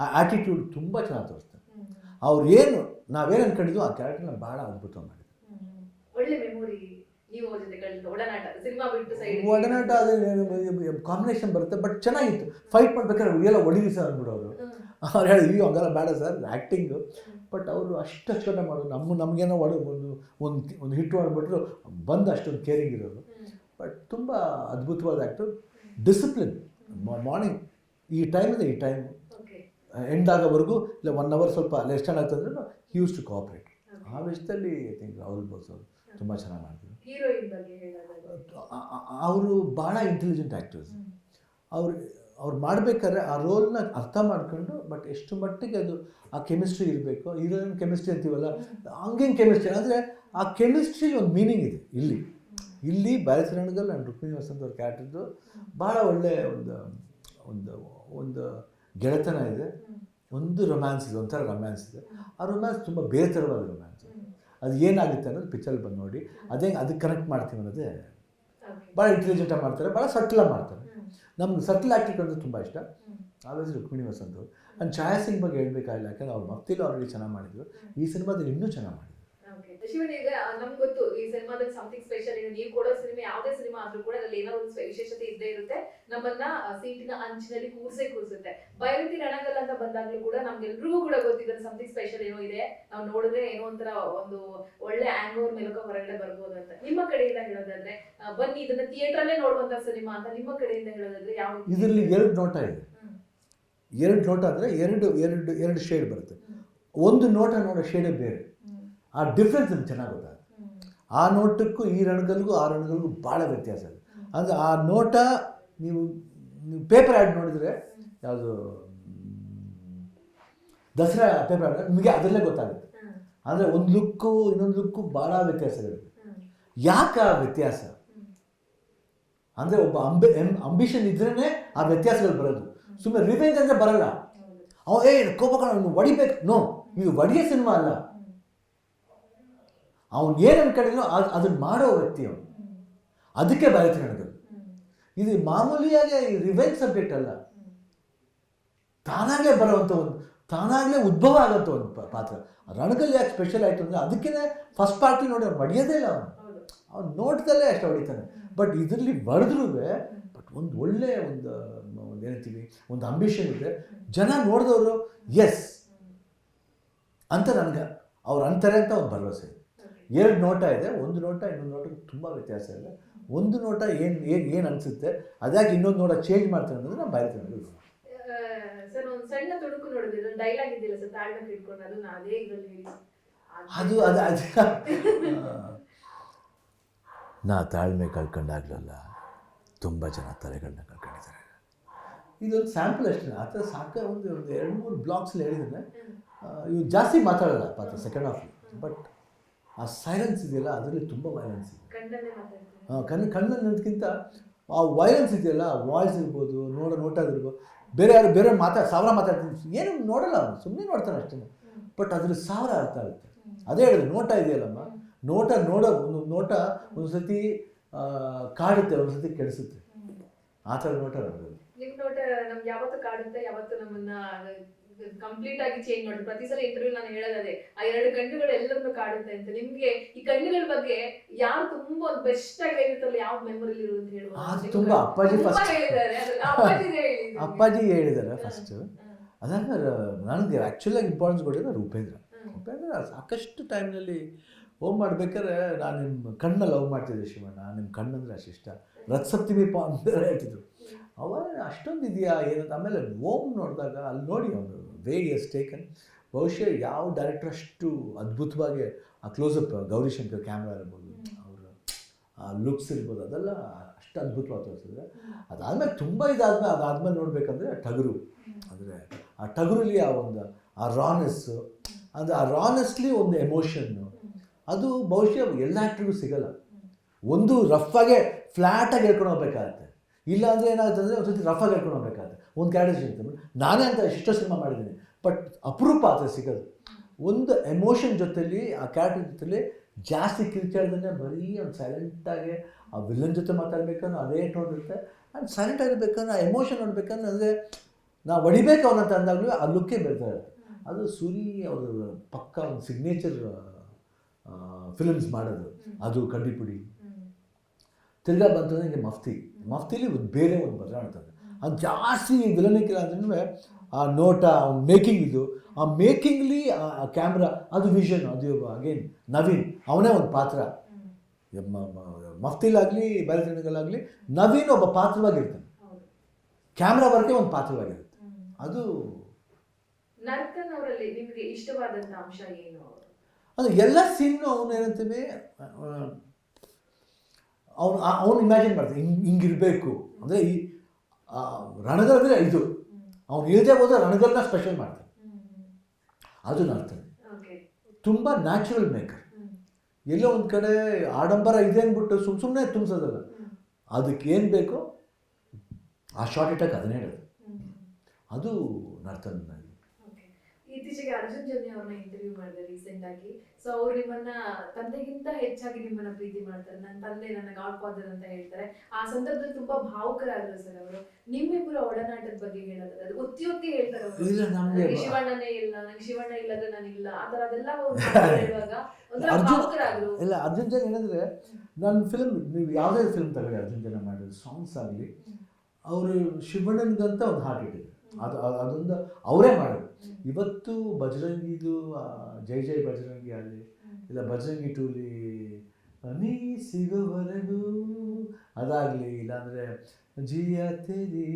Speaker 2: ಆ ಆ್ಯಟಿಟ್ಯೂಡ್ ತುಂಬ ಚೆನ್ನಾಗಿ ತೋರಿಸ್ತಾರೆ. ಅವ್ರು ಏನು ನಾವೇನು ಅನ್ಕೊಂಡಿದ್ವು ಆ ಕ್ಯಾರೆಕ್ಟರ್ನ ಭಾಳ ಅದ್ಭುತ ಮಾಡಿದ್ರು
Speaker 1: ಒಡನಾಟ
Speaker 2: ಅದು ಕಾಂಬಿನೇಷನ್ ಬರುತ್ತೆ ಬಟ್ ಚೆನ್ನಾಗಿತ್ತು. ಫೈಟ್ ಮಾಡ್ಬೇಕಾದ್ರೆ ಎಲ್ಲ ಒಡಿಲಿ ಸರ್ ಅಂದ್ಬಿಡೋರು ಅವ್ರು ಹೇಳಿ ಅಯ್ಯೋ ಹಂಗೆಲ್ಲ ಬೇಡ ಸರ್ ಆ್ಯಕ್ಟಿಂಗು ಬಟ್ ಅವರು ಅಷ್ಟು ಅಷ್ಟೇ ಮಾಡೋದು ನಮ್ಮ ನಮಗೇನೋ ಒಡ ಒಂದು ಒಂದು ಒಂದು ಹಿಟ್ ಮಾಡಿಬಿಟ್ರು ಬಂದು ಅಷ್ಟೊಂದು ಕೇರಿಂಗ್ ಇರೋದು ಬಟ್ ತುಂಬ ಅದ್ಭುತವಾದ ಆ್ಯಕ್ಟರ್ ಡಿಸಿಪ್ಲಿನ್ ಮಾರ್ನಿಂಗ್ ಈ ಟೈಮ್ ಇದೆ ಈ ಟೈಮ್ ಎಂಡ್ ಆಗೋವರೆಗೂ ಇಲ್ಲ ಒನ್ ಅವರ್ ಸ್ವಲ್ಪ ಲೆಸ್ ಚೆನ್ನಾಗಿ ಅಂದ್ರೆ ಯೂಸ್ ಟು ಕೋಆಪ್ರೇಟ್ ಆ ವಿಷಯದಲ್ಲಿ ಐ ಥಿಂಕ್ ರಾಹುಲ್ ಬೋಸ್ ಅವರು ತುಂಬ ಚೆನ್ನಾಗಿ ಮಾಡ್ತಿದ್ರು. ಅವರು ಭಾಳ ಇಂಟೆಲಿಜೆಂಟ್ ಆ್ಯಕ್ಟರ್ಸ್ ಅವ್ರು ಅವ್ರು ಮಾಡಬೇಕಾದ್ರೆ ಆ ರೋಲ್ನ ಅರ್ಥ ಮಾಡ್ಕೊಂಡು ಬಟ್ ಎಷ್ಟು ಮಟ್ಟಿಗೆ ಅದು ಆ ಕೆಮಿಸ್ಟ್ರಿ ಇರಬೇಕು, ಹೀರೋಯಿನ್ ಕೆಮಿಸ್ಟ್ರಿ ಅಂತೀವಲ್ಲ, ಹಂಗೇನು ಕೆಮಿಸ್ಟ್ರಿ ಆದರೆ ಆ ಕೆಮಿಸ್ಟ್ರಿ ಒಂದು ಮೀನಿಂಗ್ ಇದೆ, ಇಲ್ಲಿ. ಇಲ್ಲಿ ಬಾಲಚರಣಗಲ್ ಆ್ಯಂಡ್ ರುಕ್ಮಿಣಿ ವಸಂತ ಅವ್ರ ಕ್ಯಾರೆಕ್ಟರ್ದು ಭಾಳ ಒಳ್ಳೆಯ ಒಂದು ಒಂದು ಒಂದು ಗೆಳೆತನ ಇದೆ. ಒಂದು ರೊಮ್ಯಾನ್ಸ್ ಇದೆ, ಒಂಥರ ರೊಮ್ಯಾನ್ಸ್ ಇದೆ. ಆ ರೊಮ್ಯಾನ್ಸ್ ತುಂಬ ಬೇರೆ ಥರವಾದ ರೊಮ್ಯಾನ್ಸ್ ಅದು ಏನಾಗುತ್ತೆ ಅನ್ನೋದು ಪಿಕ್ಚರ್ ಬಂದು ನೋಡಿ. ಅದೇ, ಅದಕ್ಕೆ ಕನೆಕ್ಟ್ ಮಾಡ್ತೀವಿ ಅನ್ನೋದೇ ಭಾಳ ಇಂಟೆಲಿಜೆಂಟಾಗಿ ಮಾಡ್ತಾರೆ ಭಾಳ ಸಟ್ಲಾಗಿ ಮಾಡ್ತಾರೆ. ನಮ್ಗೆ ಸಟ್ಲ್ ಆ್ಯಕ್ಟಿಂಗ್ ಅಂದರೆ ತುಂಬ ಇಷ್ಟ. ಆಲ್ವೇಸ್ ರುಕ್ಮಿಣಿ ವಸಂತ್ ಆ್ಯಂಡ್ ಛಾಯಾ ಸಿಂಗ್ ಬಗ್ಗೆ ಹೇಳಬೇಕಾಗಿಲ್ಲ ಯಾಕಂದ್ರೆ ಅವ್ರು ಮತ್ತಿಲ್ಲ ಆಲ್ರೆಡಿ ಚೆನ್ನಾಗಿ ಮಾಡಿದ್ರು. ಈ ಸಿನಿಮಾದಲ್ಲಿ ಇನ್ನೂ ಚೆನ್ನಾಗಿ ಮಾಡಿದ್ರು.
Speaker 1: ಶಿವನ್ ಈಗ ನಮ್ಗೆ ಗೊತ್ತು ಈ ಸಿನಿಮಾದಲ್ಲಿ ಸಮಥಿಂಗ್ ಸ್ಪೆಷಲ್ ಇದೆ ನೀವು ಕೊಡೋ ಸಿನಿಮಾ ಯಾವುದೇ ಸಿನಿಮಾ ಆದ್ರೂ ಕೂಡ ಅದ್ರಲ್ಲಿ ಏನೋ ಒಂದು ವಿಶೇಷತೆ ಇದ್ದೇ ಇರುತ್ತೆ. ನಮ್ಮನ್ನ ಸೀಟಿನ ಅಂಚಿನಲ್ಲಿ ಕೂರ್ಸೇ ಕೂರಿಸುತ್ತೆ. ಬಯಲುತಿ ರಣಗಲ್ ಅಂತ ಬಂದಾಗ್ಲೂ ಕೂಡ ನಮ್ಗೆಲ್ರಿಗೂ ಕೂಡ ಗೊತ್ತಿದ್ರೆ ಸಮಥಿಂಗ್ ಸ್ಪೆಷಲ್ ಏನೋ ಇದೆ. ನಾವು ನೋಡಿದ್ರೆ ಏನೋ ಒಂಥರ ಒಂದು ಒಳ್ಳೆ ಆಂಗೋರ್ ಮೇಲಕ ಹೊರಗಡೆ ಬರ್ಬೋದು ಅಂತ. ನಿಮ್ಮ ಕಡೆಯಿಂದ ಹೇಳೋದಾದ್ರೆ ಬನ್ನಿ ಇದನ್ನ ಥಿಯೇಟರ್ ಅಲ್ಲೇ ನೋಡುವಂತ ಸಿನಿಮಾ ಅಂತ ನಿಮ್ಮ ಕಡೆಯಿಂದ ಹೇಳೋದಾದ್ರೆ ಯಾವ?
Speaker 2: ಇದರಲ್ಲಿ ಎರಡು ನೋಟ ಇದೆ. ಎರಡು ನೋಟ ಅಂದರೆ ಎರಡು ಎರಡು ಎರಡು ಶೇಡ್ ಬರುತ್ತೆ. ಒಂದು ನೋಟ ನೋಡೋ ಶೇಡೇ ಬೇರೆ. ಆ ಡಿಫ್ರೆನ್ಸ್ ನಮ್ಗೆ ಚೆನ್ನಾಗಿ ಗೊತ್ತಾಗುತ್ತೆ ಆ ನೋಟಕ್ಕೂ ಈ ರಣಗಲ್ಗೂ ಆ ರಣಗಲ್ಗೂ ಭಾಳ ವ್ಯತ್ಯಾಸ ಇದೆ ಅಂದರೆ ಆ ನೋಟ ನೀವು ನೀವು ಪೇಪರ್ ಆ್ಯಡ್ ನೋಡಿದರೆ, ಯಾವುದು ದಸರಾ ಪೇಪರ್ ಆ್ಯಡ್ ನಿಮಗೆ ಅದರಲ್ಲೇ ಗೊತ್ತಾಗುತ್ತೆ. ಅಂದರೆ ಒಂದು ಲುಕ್ಕು ಇನ್ನೊಂದು ಲುಕ್ಕು ಭಾಳ ವ್ಯತ್ಯಾಸ
Speaker 1: ಇರುತ್ತೆ
Speaker 2: ಯಾಕೆ ಆ ವ್ಯತ್ಯಾಸ. ಅಂದರೆ ಒಬ್ಬ ಅಂಬಿ ಅಂಬಿಷನ್ ಇದ್ರೇ ಆ ವ್ಯತ್ಯಾಸಗಳು ಬರೋದು ಸುಮ್ಮನೆ ರಿವೆಂಜ್ ಅಂದರೆ ಬರಲ್ಲ. ಅವ, ಏ ಅವ್ನು ಹೊಡಿಬೇಕು ನೋ ಇದು ಹೊಡಿಯೋ ಸಿನಿಮಾ ಅಲ್ಲ. ಅವ್ನು ಏನು ಅನ್ಕೊಂಡಿದ್ರು ಅದು ಅದನ್ನು ಮಾಡೋ ವ್ಯಕ್ತಿ ಅವನು ಅದಕ್ಕೆ ಬರುತ್ತೆ
Speaker 1: ನನಗೆ
Speaker 2: ಇದು ಮಾಮೂಲಿಯಾಗಿ ರಿವೆಂಜ್ ಸಬ್ಜೆಕ್ಟ್ ಅಲ್ಲ. ತಾನಾಗಲೇ ಬರೋವಂಥ ಒಂದು, ತಾನಾಗಲೇ ಉದ್ಭವ ಆಗೋಂಥ ಒಂದು ಪಾತ್ರ ರಣಗಲ್ ಯಾಕೆ ಸ್ಪೆಷಲ್ ಆಯಿತು ಅಂದರೆ ಅದಕ್ಕೇ ಫಸ್ಟ್ ಪಾರ್ಟಿ ನೋಡಿ ಅವ್ನು ಹೊಡಿಯೋದೇ ಇಲ್ಲ ಅವನು. ಅವ್ನು ನೋಡ್ದಲ್ಲೇ ಅಷ್ಟು ಹೊಡಿತಾನೆ ಬಟ್ ಇದರಲ್ಲಿ ಬರೆದ್ರೂ ಬಟ್ ಒಂದು ಒಳ್ಳೆಯ ಒಂದು ಒಂದು ಏನಂತೀವಿ, ಒಂದು ಅಂಬಿಷನ್ ಇದೆ ಜನ ನೋಡಿದವರು ಎಸ್ ಅಂತ ನನಗೆ ಅವ್ರು ಅಂತಾರೆ ಅಂತ ಒಂದು ಭರವಸೆ. ಎರಡು ನೋಟ ಇದೆ ಒಂದು ನೋಟ ಇನ್ನೊಂದು ನೋಟಕ್ಕೆ ತುಂಬ ವ್ಯತ್ಯಾಸ ಇದೆ ಒಂದು ನೋಟ ಏನು ಏನು ಏನು ಅನಿಸುತ್ತೆ ಅದಾಗಿ ಇನ್ನೊಂದು ನೋಟ ಚೇಂಜ್ ಮಾಡ್ತಾರೆ ಅನ್ನೋದು ನಾನು ಬಾಯಿ ತಿಳಿದು
Speaker 1: ಆ, ಸರ್ ಒಂದು ಸಣ್ಣ ತುಣುಕು ನೋಡಿದ್ರೆ ಡೈಲಾಗ್ ಇದೆಯಲ್ಲ ಸರ್ ತಾಳ್ಮೆ ಇಟ್ಕೊಂಡು ಅದನ್ನ ಅದೇ ಇದ್ರಲ್ಲಿ
Speaker 2: ಅದು ಅದು ಅದು. (laughs) ನಾ ತಾಳ್ಮೆ ಕಳ್ಕೊಂಡಾಗ್ಲಲ್ಲ ತುಂಬ ಜನ ತಲೆಗಳನ್ನ ಕಳ್ಕೊಂಡಿದ್ದಾರೆ. ಇದೊಂದು ಸ್ಯಾಂಪಲ್ ಅಷ್ಟೇ ಆ ಥರ ಸಾಕ ಒಂದು ಒಂದು ಎರಡು ಮೂರು ಬ್ಲಾಗ್ಸಲ್ಲಿ ಹೇಳಿದ್ರೆ ಇವ್ರು ಜಾಸ್ತಿ ಮಾತಾಡಲ್ಲ ಪಾತ್ರ ಸೆಕೆಂಡ್ ಹಾಫ್ ಬಟ್ ಆ ಸೈಲೆನ್ಸ್ ಇದೆಯಲ್ಲ ಅದರಲ್ಲಿ ತುಂಬ ವೈಲೆನ್ಸ್ ಇದೆ. ಹಾಂ ಕಣ್ಣು ಕಣ್ಣಲ್ಲಿ ಅನ್ನೋದಕ್ಕಿಂತ ಆ ವೈಲೆನ್ಸ್ ಇದೆಯಲ್ಲ ವಾಯ್ಸ್ ಇರ್ಬೋದು ನೋಡೋ ನೋಟ ಇರ್ಬೋದು ಬೇರೆ ಯಾರು ಬೇರೆ ಮಾತಾ ಸಾವಿರ ಮಾತಾಡ್ತೀನಿ. ಏನು ನೋಡಲ್ಲ ಅವನು ಸುಮ್ಮನೆ ನೋಡ್ತಾನೆ ಅಷ್ಟೇ. ಬಟ್ ಅದ್ರ ಸಾವಿರ ಅರ್ಥ ಆಗುತ್ತೆ. ಅದೇ ಹೇಳಿದ್ರು ನೋಟ ಇದೆಯಲ್ಲಮ್ಮ? ನೋಟ ನೋಡೋ ಒಂದು ನೋಟ ಒಂದು ಸತಿ ಕಾಡುತ್ತೆ ಒಂದು ಸತಿ ಕೆಡಿಸುತ್ತೆ. ಆ ಥರ ನೋಟ ನೋಡೋದು
Speaker 1: ನಿಮ್ಮ ನೋಟ ನಮ್ಗೆ ಯಾವತ್ತು ಕಾಡುತ್ತೆ ಯಾವತ್ತು ನಮ್ಮನ್ನ ಕಂಪ್ಲೀಟ್ ಆಗಿ ಚೇಂಜ್ ಮಾಡಿದ್ರು ಪ್ರತಿ ಸಲ ಇಂಟರ್ವ್ಯೂ ನಾನು ಹೇಳೋದೇ ಆ ಎರಡು ಕಣ್ಣುಗಳು ಎಲ್ಲರನ್ನು ಕಾಡುತ್ತೆ ಅಂತ. ನಿಮ್ಗೆ ಈ ಕಣ್ಣುಗಳ ಬಗ್ಗೆ ಯಾರು ತುಂಬಾ ಬೆಸ್ಟ್ ಆಗಿ ಹೇಳಿರ್ತಾರಲ್ಲ ಯಾವ ಮೆಮೊರಿ ಅಂತ ಹೇಳುವ
Speaker 2: ತುಂಬ ಅಪ್ಪಾಜಿ ಫಸ್ಟ್ ಅಪ್ಪಾಜಿ ಹೇಳಿದಾರೆ ಫಸ್ಟ್
Speaker 1: ಅದನ್ನ
Speaker 2: ಅದಾದ್ಮೇಲೆ ನನಗೆ ಆ್ಯಕ್ಚುಲಾಗಿ ಇಂಪಾರ್ಟೆನ್ಸ್ ಕೊಟ್ಟಿದ್ದು ರೂಪೇಂದ್ರ. ರೂಪೇಂದ್ರ ಸಾಕಷ್ಟು ಟೈಮ್ನಲ್ಲಿ ಹೋಮ್ ಮಾಡ್ಬೇಕಾದ್ರೆ ನಾನು ನಿಮ್ಮ ಕಣ್ಣ ಲವ್ ಮಾಡ್ತಿದ್ದೆ ಶಿವಣ್ಣ. ನಿಮ್ಮ ಕಣ್ಣಂದ್ರೆ ಅಷ್ಟು ಇಷ್ಟ. ರಥಸಪ್ತಮಿ ಪ ಅಂತ ಹೇಳ್ತಿದ್ರು. ಅವಾಗ ಅಷ್ಟೊಂದು ಇದೆಯಾ ಏನಂತ ಆಮೇಲೆ ಓಮ್ ನೋಡಿದಾಗ ಅಲ್ಲಿ ನೋಡಿ ಅವನು. ವೇ ಎಸ್ ಟೇಕನ್ ಬಹುಶಃ ಯಾವ ಡೈರೆಕ್ಟರ್ ಅಷ್ಟು ಅದ್ಭುತವಾಗಿ ಆ ಕ್ಲೋಸಪ್ ಗೌರಿಶಂಕರ್ ಕ್ಯಾಮ್ರಾ ಇರ್ಬೋದು ಅವರ ಆ ಲುಕ್ಸ್ ಇರ್ಬೋದು ಅದೆಲ್ಲ ಅಷ್ಟು ಅದ್ಭುತವಾಗಿ ತೋರಿಸಿದ್ರೆ ಅದಾದಮೇಲೆ ತುಂಬ ಇದಾದಮೇಲೆ ಅದಾದಮೇಲೆ ನೋಡಬೇಕಂದ್ರೆ ಟಗರು. ಅಂದರೆ ಆ ಟಗರಲ್ಲಿ ಆ ಒಂದು ಆ ರಾನೆಸ್ಸು ಅಂದರೆ ಆ ರಾನೆಸ್ಲಿ ಒಂದು ಎಮೋಷನ್ನು ಅದು ಬಹುಶಃ ಎಲ್ಲ ಆ್ಯಕ್ಟ್ರಿಗೂ ಸಿಗಲ್ಲ. ಒಂದು ರಫ್ ಆಗೇ ಫ್ಲ್ಯಾಟಾಗಿ ಹೇಳ್ಕೊಂಡು ಹೋಗ್ಬೇಕಾಗತ್ತೆ. ಇಲ್ಲ ಅಂದರೆ ಏನಾಗುತ್ತೆ ಅಂದರೆ ಒಂದು ಸತಿ ರಫಾಗಿ ಹೇಳ್ಕೊಂಡು ಒಂದು ಕ್ಯಾರೆಕ್ಟರ್ ಸಿಗ್ತದೆ ನಾನೇ ಅಂತ ಎಷ್ಟೋ ಸಿನಿಮಾ ಮಾಡಿದ್ದೀನಿ. ಬಟ್ ಅಪರೂಪ ಆದರೆ ಸಿಗೋದು. ಒಂದು ಎಮೋಷನ್ ಜೊತೆಲಿ ಆ ಕ್ಯಾರೆಕ್ಟರ್ ಜೊತೆಲಿ ಜಾಸ್ತಿ ಕಿರ್ಚಾಡ್ದೇ ಬರೀ ಒಂದು ಸೈಲೆಂಟಾಗಿ ಆ ವಿಲನ್ ಜೊತೆ ಮಾತಾಡ್ಬೇಕಂದ್ರೆ ಅದೇ ಟೋನ್ ಇರುತ್ತೆ. ಆ್ಯಂಡ್ ಸೈಲೆಂಟ್ ಆಗಿರ್ಬೇಕಂದ್ರೆ ಆ ಎಮೋಷನ್ ನೋಡ್ಬೇಕಂದ್ರೆ ಅಂದರೆ ನಾವು ಹೊಡಿಬೇಕು ಅವನಂತ ಅಂದಾಗಲೂ ಆ ಲುಕ್ಕೇ ಇರುತ್ತೆ. ಅದು ಸೂರಿ ಅವ್ರ ಪಕ್ಕ ಒಂದು ಸಿಗ್ನೇಚರ್ ಫಿಲ್ಮ್ಸ್ ಮಾಡೋದು. ಅದು ಕಡ್ಡಿಪುಡಿ ತಿರ್ಗಾ ಬಂತು ನನಗೆ ಮಫ್ತಿ. ಮಫ್ತಿಲಿ ಒಂದು ಬೇರೆ ಒಂದು ಬದಲಾವಣೆ ತಂದೆ. ಅದು ಜಾಸ್ತಿ ವಿಲನಿಕ್ಕಿಲ್ಲ ಅಂದ್ರೆ ಆ ನೋಟ ಅವ್ನ ಮೇಕಿಂಗ್ ಇದು. ಆ ಮೇಕಿಂಗ್ಲಿ ಆ ಕ್ಯಾಮ್ರಾ ಅದು ವಿಷನ್ ಅದು ಅಗೇನ್ ನವೀನ್ ಅವನೇ ಒಂದು ಪಾತ್ರ. ಮಫ್ತಿಲಾಗಲಿ ಬೇರೆ ನವೀನ್ ಒಬ್ಬ ಪಾತ್ರವಾಗಿರ್ತಾನೆ. ಕ್ಯಾಮ್ರಾ ಬರ್ತೇ ಒಂದು ಪಾತ್ರವಾಗಿರುತ್ತೆ. ಅದು
Speaker 1: ನರ್ತನ್ ಅವರಲ್ಲಿ ನಿಮ್ಗೆ ಇಷ್ಟವಾದಂತ ಅಂಶ ಏನು?
Speaker 2: ಅದು ಎಲ್ಲ ಸೀನ್ನು ಅವನು ಏನಂತೀವಿ ಅವನು ಅವನು ಇಮ್ಯಾಜಿನ್ ಮಾಡ್ತಾನೆ. ಹಿಂಗೆ ಹಿಂಗಿರಬೇಕು ಅಂದರೆ ಈ ರಣಗಲ್ ಅಂದರೆ ಇದು. ಅವ್ನು ಇಲ್ಲದೆ ಹೋದ ರಣಗಲ್ನ ಸ್ಪೆಷಲ್ ಮಾಡ್ತಾನೆ ಅದು ನರ್ತನೆ
Speaker 1: ಓಕೆ
Speaker 2: ತುಂಬ ನ್ಯಾಚುರಲ್ ಮೇಕರ್ ಎಲ್ಲೋ ಒಂದು ಕಡೆ ಆಡಂಬರ ಇದೆ ಅಂದ್ಬಿಟ್ಟು ಸುಮ್ಮ ಸುಮ್ಮನೆ ತುಂಬಿಸೋದಲ್ಲ. ಅದಕ್ಕೆ ಏನು ಬೇಕೋ ಆ ಶಾರ್ಟ್ ಅಟ್ಯಾಕ್ ಅದನ್ನೇ ಹೇಳೋದು. ಅದು ನರ್ತನ.
Speaker 1: ಇತ್ತೀಚೆಗೆ ಅರ್ಜುನ್ ಜನ್ಯ ಅವ್ರನ್ನ ಇಂಟರ್ವ್ಯೂ ಮಾಡಿದೆ ರೀಸೆಂಟ್ ಆಗಿ. ಸೊ ಅವ್ರು ನಿಮ್ಮನ್ನ ತಂದೆಗಿಂತ ಹೆಚ್ಚಾಗಿ ನಿಮ್ಮನ್ನ ಪ್ರೀತಿ ಮಾಡ್ತಾರೆ. ನನ್ನ ತಂದೆ ನನ್ನ ಗಾಡ್ ಫಾದರ್ ಅಂತ ಹೇಳ್ತಾರೆ. ಆ ಸಂದರ್ಭದಲ್ಲಿ ತುಂಬಾ ಭಾವುಕರಾದ್ರು ಸರ್ ಅವರು. ನಿಮ್ಮಿಬ್ಬರ ಒಡನಾಟದ ಬಗ್ಗೆ ಹೇಳೋದಾದ್ರೆ ಅದು ಒತ್ತಿ ಒತ್ತಿ ಹೇಳ್ತಾರೆ ಅವರು.
Speaker 2: ಇಲ್ಲ
Speaker 1: ಶಿವಣ್ಣನೇ ಇಲ್ಲ ನಂಗೆ ಶಿವಣ್ಣ ಇಲ್ಲದ್ರೆ ನಾನಿಲ್ಲ ಆ ತರ ಅದೆಲ್ಲ ಅವ್ರು (laughs) ಹೇಳುವಾಗ ಒಂಥರ
Speaker 2: ಅರ್ಜುನ್-
Speaker 1: ಭಾವುಕರಾದ್ರು.
Speaker 2: ಇಲ್ಲ ಅರ್ಜುನ್ ಜನ್ ಏನಂದ್ರೆ ನನ್ನ ಫಿಲ್ಮ್ ನೀವು ಯಾವುದೇ ಫಿಲ್ಮ್ ತಗೊಳ್ಳಿ ಅರ್ಜುನ್ ಜನ ಮಾಡಿದ್ರು ಸಾಂಗ್ಸ್ ಆಗಲಿ ಅವರು ಶಿವಣ್ಣನಿಗಂತ ಒಂದು ಹಾಟ್ ಇಟ್ಟಿದ್ರು ಅದು- ಅದೊಂದು ಅವರೇ ಮಾಡೋದು ಇವತ್ತು ಬಜರಂಗಿದು ಜೈ ಜೈ ಬಜರಂಗಿ ಆಗಲಿ ಇಲ್ಲ ಬಜರಂಗಿ ಟೂಲಿ ನೀ ಸಿಗೋವರೆಗೂ ಅದಾಗಲಿ ಇಲ್ಲಾಂದರೆ ಜಿಯ ತೆರಿ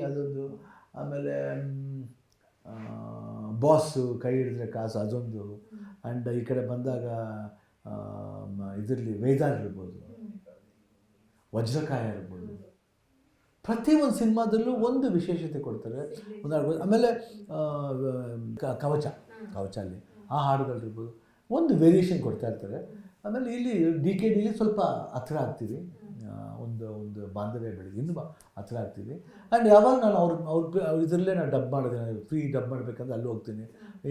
Speaker 2: ಅದೊಂದು ಆಮೇಲೆ ಬಾಸು ಕೈ ಹಿಡಿದ್ರೆ ಕಾಸು ಅದೊಂದು ಆ್ಯಂಡ್ ಈ ಕಡೆ ಬಂದಾಗ ಇದರಲ್ಲಿ ವೇದಾರ್ ಇರ್ಬೋದು ವಜ್ರಕಾಯ ಇರ್ಬೋದು. ಪ್ರತಿಯೊಂದು ಸಿನಿಮಾದಲ್ಲೂ ಒಂದು ವಿಶೇಷತೆ ಕೊಡ್ತಾರೆ. ಒಂದು ಆಮೇಲೆ ಕವಚ. ಕವಚ ಅಲ್ಲಿ, ಆ ಹಾಡುಗಳಿರ್ಬೋದು. ಒಂದು ವೇರಿಯೇಷನ್ ಕೊಡ್ತಾ ಇರ್ತಾರೆ. ಆಮೇಲೆ ಇಲ್ಲಿ ಡಿ ಕೆ ಡಿಲಿ ಸ್ವಲ್ಪ ಹತ್ರ ಆಗ್ತೀವಿ. ಒಂದು ಒಂದು ಬಾಂಧವ್ಯ ಬೆಳೆದು ಇನ್ನೂ ಹತ್ರ ಆಗ್ತೀವಿ. ಆ್ಯಂಡ್ ಯಾವಾಗ ನಾನು ಅವ್ರ ಅವ್ರ ಇದರಲ್ಲೇ ನಾನು ಡಬ್ ಮಾಡಿದೆ ಫ್ರೀ ಡಬ್ ಮಾಡಬೇಕಂದ್ರೆ ಅಲ್ಲಿ ಹೋಗ್ತೀನಿ.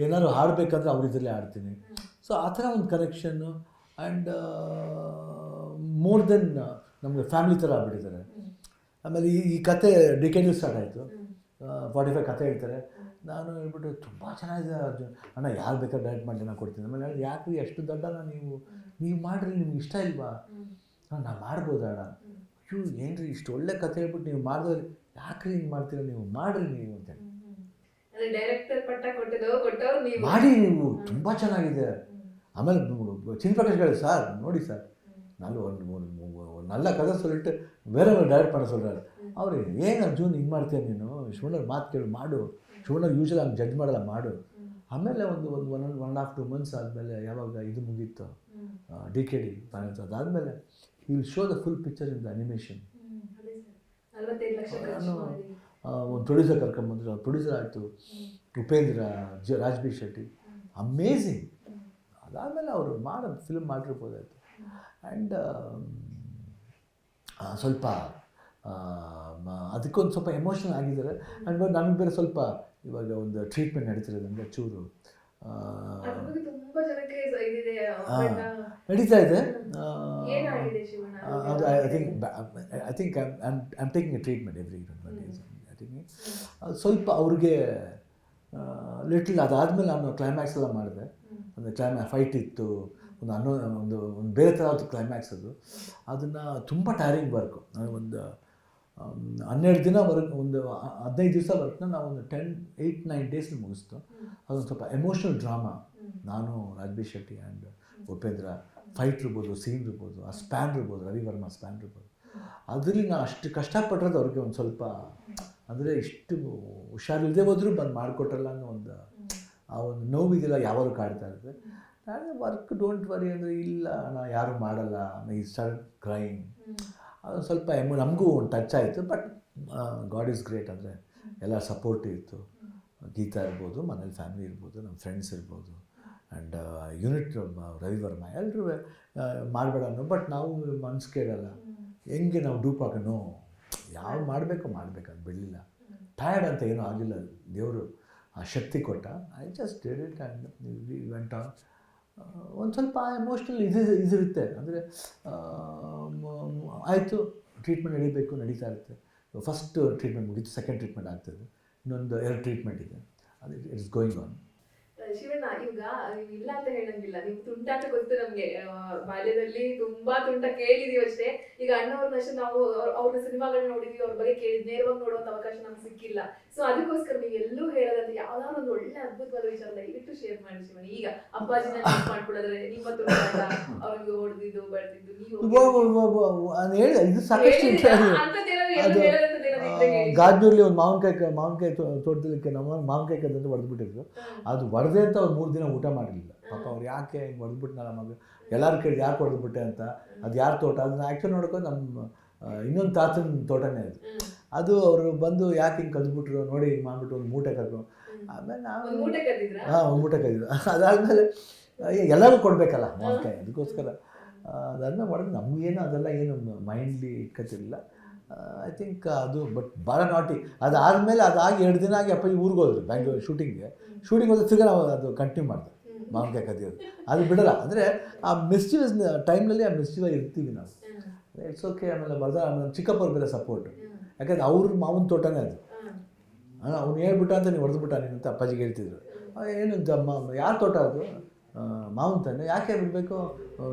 Speaker 2: ಏನಾದರೂ ಹಾಡಬೇಕಂದ್ರೆ ಅವ್ರ ಇದರಲ್ಲೇ ಆಡ್ತೀನಿ ಸೊ ಆ ಥರ ಒಂದು ಕನೆಕ್ಷನ್ನು ಆ್ಯಂಡ್ ಮೋರ್ ದೆನ್ ನಮಗೆ ಫ್ಯಾಮಿಲಿ ಥರ ಆಗ್ಬಿಟ್ಟಿದ್ದಾರೆ. ಆಮೇಲೆ ಈ ಈ ಕತೆ ಡಿಕೆಡಿ ಸ್ಟಾರ್ಟ್ ಆಯಿತು. ಫಾರ್ಟಿ ಫೈವ್ ಕತೆ ಹೇಳ್ತಾರೆ. ನಾನು ಹೇಳ್ಬಿಟ್ಟು ತುಂಬ ಚೆನ್ನಾಗಿದೆ ಅರ್ಜುನ್. ಅಣ್ಣ ಯಾರು ಬೇಕಾದ್ರೆ ಡೈರೆಕ್ಟ್ ಮಾಡಿ ನಾನು ಕೊಡ್ತೀನಿ. ಆಮೇಲೆ ಯಾಕೆ ಎಷ್ಟು ದೊಡ್ಡಣ್ಣ ನೀವು? ನೀವು ಮಾಡಿರಿ ನಿಮ್ಗೆ ಇಷ್ಟ ಇಲ್ವಾ? ನಾನು ಮಾಡ್ಬೋದಾ ಅಣ್ಣ? ಅಯ್ಯೋ ಏನ್ರಿ ಇಷ್ಟು ಒಳ್ಳೆ ಕತೆ ಹೇಳ್ಬಿಟ್ಟು ನೀವು ಮಾಡಿದ್ರೆ ಯಾಕ್ರಿ ಹಿಂಗೆ ಮಾಡ್ತೀರ ನೀವು? ಮಾಡಿರಿ ನೀವು ಅಂತ ಹೇಳಿ. ಮಾಡಿ ನೀವು. ತುಂಬ ಚೆನ್ನಾಗಿದೆ. ಆಮೇಲೆ ಚಿನ್ ಪ್ರಕಾಶ್ ಹೇಳಿ ಸರ್ ನೋಡಿ ಸರ್. ನಾನು ಒಂದು ಮೂರು நல்ல கதை சொல்லிட்டு வேற ஒரு டைரக்ட் பண்ண சொல்கிறாரு ಅವರು ಏನು ಅರ್ಜುನ್ ಹಿಂಗೆ ಮಾಡ್ತೀಯ ನೀನು ಶಿವಣ್ಣವ್ರ ಮಾತು ಕೇಳು ಮಾಡು ಶಿವಣ್ಣವ್ರು ಯೂಶಲ್ ಹಂಗೆ ಜಡ್ಜ್ ಮಾಡಲ್ಲ ಮಾಡು ಆಮೇಲೆ ಒಂದು ಒಂದು one one and half two months ಆದಮೇಲೆ ಯಾವಾಗ ಇದು ಮುಗೀತು ಡಿ ಕೆ ಡಿ ಫೈನಾನ್ಸ್ ಅದಾದಮೇಲೆ ಈ will show the full picture in the animation
Speaker 1: ನಲವತ್ತೈದು ಲಕ್ಷ ಖರ್ಚು
Speaker 2: ನಾನು-
Speaker 1: ಮಾಡಿ
Speaker 2: ಒಂದು ಪ್ರೊಡ್ಯೂಸರ್ ಕರ್ಕೊಂಬಂದ್ರು ಪ್ರೊಡ್ಯೂಸರ್ ಆಯಿತು ಉಪೇಂದ್ರ ಜ ರಾಜ್ ಬಿ ಶೆಟ್ಟಿ ಅಮೇಝಿಂಗ್ ಅದಾದಮೇಲೆ ಅವರು ಮಾಡೋ ಫಿಲ್ಮ್ ಮಾಡಿರ್ಬೋದಾಯ್ತು ಆ್ಯಂಡ್ ಸ್ವಲ್ಪ ಅದಕ್ಕೊಂದು ಸ್ವಲ್ಪ ಎಮೋಷನಲ್ ಆಗಿದ್ದಾರೆ. ಆ್ಯಂಡ್ ನನಗೆ ಬೇರೆ ಸ್ವಲ್ಪ ಇವಾಗ ಒಂದು ಟ್ರೀಟ್ಮೆಂಟ್ ನಡೀತಿರೋದ್ರಿಂದ ಚೂರು
Speaker 1: ಅದ್ರ
Speaker 2: ನಡೀತಾ ಇದೆ. ಅದು I think I think I am taking a treatment every ಸ್ವಲ್ಪ ಅವ್ರಿಗೆ ಲಿಟ್ಲ್ ಅದಾದಮೇಲೆ ನಾನು ಕ್ಲೈಮ್ಯಾಕ್ಸ್ ಎಲ್ಲ ಮಾಡಿದೆ. ಒಂದು ಕ್ಲೈಮ್ಯಾ ಫೈಟ್ ಇತ್ತು. ಒಂದು ಅನ್ನೋ ಒಂದು ಒಂದು ಬೇರೆ ಥರ ಕ್ಲೈಮ್ಯಾಕ್ಸ್ ಅದು. ಅದನ್ನು ತುಂಬ ಟೈರಿಂಗ್ ವರ್ಕು ಒಂದು ಹನ್ನೆರಡು ದಿನ ವರ್ಕ್ ಒಂದು ಹದಿನೈದು ದಿವಸ ವರ್ಕ್ನ ನಾವು ಒಂದು ಟೆನ್ ಏಯ್ಟ್ ನೈನ್ ಡೇಸ್ ಮುಗಿಸ್ತು. ಅದೊಂದು ಸ್ವಲ್ಪ ಎಮೋಷ್ನಲ್ ಡ್ರಾಮಾ ನಾನು ರಾಜ್ಬೀರ್ ಶೆಟ್ಟಿ ಆ್ಯಂಡ್ ಉಪೇಂದ್ರ ಫೈಟ್ ಇರ್ಬೋದು ಸೀನ್ ಇರ್ಬೋದು ಆ ಸ್ಪ್ಯಾನ್ ಇರ್ಬೋದು ರವಿ ವರ್ಮ ಸ್ಪ್ಯಾನ್ ಇರ್ಬೋದು. ಅದರಲ್ಲಿ ನಾನು ಅಷ್ಟು ಕಷ್ಟಪಟ್ಟಿರೋದು ಅವ್ರಿಗೆ ಒಂದು ಸ್ವಲ್ಪ ಅಂದರೆ ಇಷ್ಟು ಹುಷಾರಿಲ್ಲದೆ ಹೋದರೂ ಬಂದು ಮಾಡಿಕೊಟ್ರಲ್ಲ ಅನ್ನೋ ಒಂದು ಆ ಒಂದು ನೋವಿಗೆಲ್ಲ ಯಾವಾಗಲೂ ಕಾಡ್ತಾ ಇರುತ್ತೆ. ನಾನು ವರ್ಕ್ ಡೋಂಟ್ ವರಿ ಅಂದರೆ ಇಲ್ಲ ನಾನು ಯಾರು ಮಾಡಲ್ಲ ಈ ಸ್ಟಾರ್ಟ್ ಕ್ರೈಮ್ ಅದು ಸ್ವಲ್ಪ ಎಂ ನಮಗೂ ಒಂದು ಟಚ್ ಆಯಿತು ಬಟ್ ಗಾಡ್ ಈಸ್ ಗ್ರೇಟ್ ಅಂದರೆ ಎಲ್ಲ ಸಪೋರ್ಟ್ ಇತ್ತು. ಗೀತಾ ಇರ್ಬೋದು ಮನೇಲಿ ಫ್ಯಾಮಿಲಿ ಇರ್ಬೋದು ನಮ್ಮ ಫ್ರೆಂಡ್ಸ್ ಇರ್ಬೋದು ಆ್ಯಂಡ್ ಯೂನಿಟ್ ರವಿವರ್ಮ ಎಲ್ಲರೂ ಮಾಡಬೇಡ ಅನ್ನೋ ಬಟ್ ನಾವು ಮನ್ಸು ಕೇಳಲ್ಲ. ಹೆಂಗೆ ನಾವು ಡೂಪ್ ಹಾಕೋಣ ಯಾವ ಮಾಡಬೇಕೋ ಮಾಡಬೇಕು ಅದು ಬಿಡಲಿಲ್ಲ. ಟಯರ್ಡ್ ಅಂತ ಏನೂ ಆಗಿಲ್ಲ ದೇವರು ಆ ಶಕ್ತಿ ಕೊಟ್ಟ I just did it and we went on ಒಂದು ಸ್ವಲ್ಪ ಎಮೋಷ್ನಲ್ ಇದು ಇದಿರುತ್ತೆ ಅಂದರೆ ಆಯಿತು ಟ್ರೀಟ್ಮೆಂಟ್ ನಡೀಬೇಕು, ನಡೀತಾ ಇರುತ್ತೆ. ಫಸ್ಟ್ ಟ್ರೀಟ್ಮೆಂಟ್ ಮುಗೀತು ಸೆಕೆಂಡ್ ಟ್ರೀಟ್ಮೆಂಟ್ ಆಗ್ತದೆ. ಇನ್ನೊಂದು ಎರಡು ಟ್ರೀಟ್ಮೆಂಟ್ ಇದೆ. ಅದು ಇಟ್ಸ್ ಗೋಯಿಂಗ್ ಆನ್
Speaker 1: ಶಿವಣ್ಣ ಈಗ ಇಲ್ಲ ಅಂತ ಹೇಳಂಗಿಲ್ಲ. ನೀವು ತುಂಟಾಟ ಗೊತ್ತು ನಮ್ಗೆ. ಬಾಲ್ಯದಲ್ಲಿ ತುಂಬಾ ತುಂಟ ಕೇಳಿದೀವಿ ಅಷ್ಟೇ. ಈಗ ಅಣ್ಣವ್ರನ್ನ ಅಷ್ಟೇ ನಾವು ಅವ್ರ- ಸಿನಿಮಾಗಳನ್ನ ನೋಡಿದ್ವಿ ಅವ್ರ ಬಗ್ಗೆ ಕೇಳಿ ನೇರವಾಗಿ ನೋಡುವಂತ ಅವಕಾಶ ನಮ್ಗೆ ಸಿಕ್ಕಿಲ್ಲ. ಸೊ ಅದಕ್ಕೋಸ್ಕರ ನೀವು ಎಲ್ಲೂ ಹೇಳೋದಂತ ಯಾವ್ದಾದ್ರು ಒಂದು ಒಳ್ಳೆ ಅದ್ಭುತವಾದ ವಿಚಾರ ದಯವಿಟ್ಟು ಶೇರ್ ಮಾಡಿ ಶಿವಣ್ಣ. ಈಗ ಅಪ್ಪಾಜಿನ ಶೇರ್ ಮಾಡ್ಕೊಳ್ಳೋದ್ರೆ ನಿಮ್ಮ ತುಂಟಾಟ ಅವ್ರಿಗೆ ಹೊಡೆದಿದ್ದು ಬರ್ದಿದ್ದು ನೀವು
Speaker 2: ಹೇಳಿದೆ ಇದು ಸಾಕಷ್ಟು ಗಾಜೂರ್ಲಿ ಒಂದು ಮಾವಿನಕಾಯಿ ಮಾವಿನಕಾಯಿ ತೋ- ತೋಟದಲ್ಲಿಕ್ಕೆ ನಮ್ಮ ಮಾವಿನಕಾಯಿ ಕದಂತ ಹೊಡೆದ್ಬಿಟ್ಟಿದ್ರು. ಅದು ಹೊಡೆದೇ ಅಂತ ಅವ್ರು ಮೂರು ದಿನ ಊಟ ಮಾಡಲಿಲ್ಲ. ಪಾಪ ಅವ್ರು ಯಾಕೆ ಹಿಂಗೆ ಹೊಡೆದ್ಬಿಟ್ಟು ನನ್ನ ಮಗ? ಎಲ್ಲರೂ ಕೇಳಿ ಯಾಕೆ ಹೊಡೆದ್ಬಿಟ್ಟೆ ಅಂತ? ಅದು ಯಾರ ತೋಟ? ಅದನ್ನ ಆ್ಯಕ್ಚುಲಿ ನೋಡ್ಕೊಂಡು ನಮ್ಮ ಇನ್ನೊಂದು ತಾತನ ತೋಟನೇ ಅದು. ಅದು ಅವರು ಬಂದು ಯಾಕೆ ಹಿಂಗೆ ಕದ್ಬಿಟ್ರು ನೋಡಿ ಹಿಂಗೆ ಮಾಡಿಬಿಟ್ಟು ಒಂದು ಮೂಟೆ ಕರ್ಕೊಂಡು ಆಮೇಲೆ ನಾವು? ಹಾಂ ಒಂದು ಮೂಟೆ ಕದ್ದಿದ್ರು (laughs) ಅದಾದಮೇಲೆ ಎಲ್ಲರೂ ಕೊಡಬೇಕಲ್ಲ ಮಾವಿನಕಾಯಿ ಅದಕ್ಕೋಸ್ಕರ. ಅದನ್ನು ಮಾಡಿದ್ರೆ ನಮಗೇನು ಅದೆಲ್ಲ ಏನು ಮೈಂಡ್ಲಿ ಇಟ್ಕೊತಿರ್ಲಿಲ್ಲ. ಐ ಥಿಂಕ್ ಅದು ಬಟ್ ಭಾಳ ನಾಟಿ ಅದಾದಮೇಲೆ ಅದಾಗಿ ಎರಡು ದಿನ ಆಗಿ ಅಪ್ಪಾಜಿ ಊರಿಗೆ ಹೋದ್ರು ಬ್ಯಾಂಗ್ಳೂರ್ ಶೂಟಿಂಗ್ಗೆ ಶೂಟಿಂಗ್ ಹೋದ್ರೆ ತಿರ್ಗಾ ನಾವು ಅದು ಕಂಟಿನ್ಯೂ ಮಾಡಿದೆ. ಮಾವಿನಕಾಯಿ ಕದಿಯೋದು. ಅದು ಬಿಡಲ್ಲ. ಅಂದರೆ ಆ ಮಿಸ್ಚಿವಸ್ ಟೈಮ್ನಲ್ಲಿ ಆ ಮಿಸ್ಚಿವ ಇರ್ತೀವಿ ನಾವು. ಇಟ್ಸ್ ಓಕೆ ಆಮೇಲೆ ಬರ್ದ ಆಮೇಲೆ ಚಿಕ್ಕಪ್ಪವ್ರ ಬೇರೆ ಸಪೋರ್ಟ್. ಯಾಕಂದ್ರೆ ಅವ್ರ ಮಾವನ ತೋಟನೇ ಅದು. ಅವ್ನು ಹೇಳ್ಬಿಟ್ಟ ಅಂತ ನೀವು ಹೊಡೆದ್ಬಿಟ್ಟ ನೀನು ಅಂತ ಅಪ್ಪಾಜಿಗೆ ಹೇಳ್ತಿದ್ರು. ಏನು ಯಾರ ತೋಟ ಅದು? ಮಾವಿನ ಮಾವನ್ ತಾನೆ. ಯಾಕೆ ಬಿಡಬೇಕು?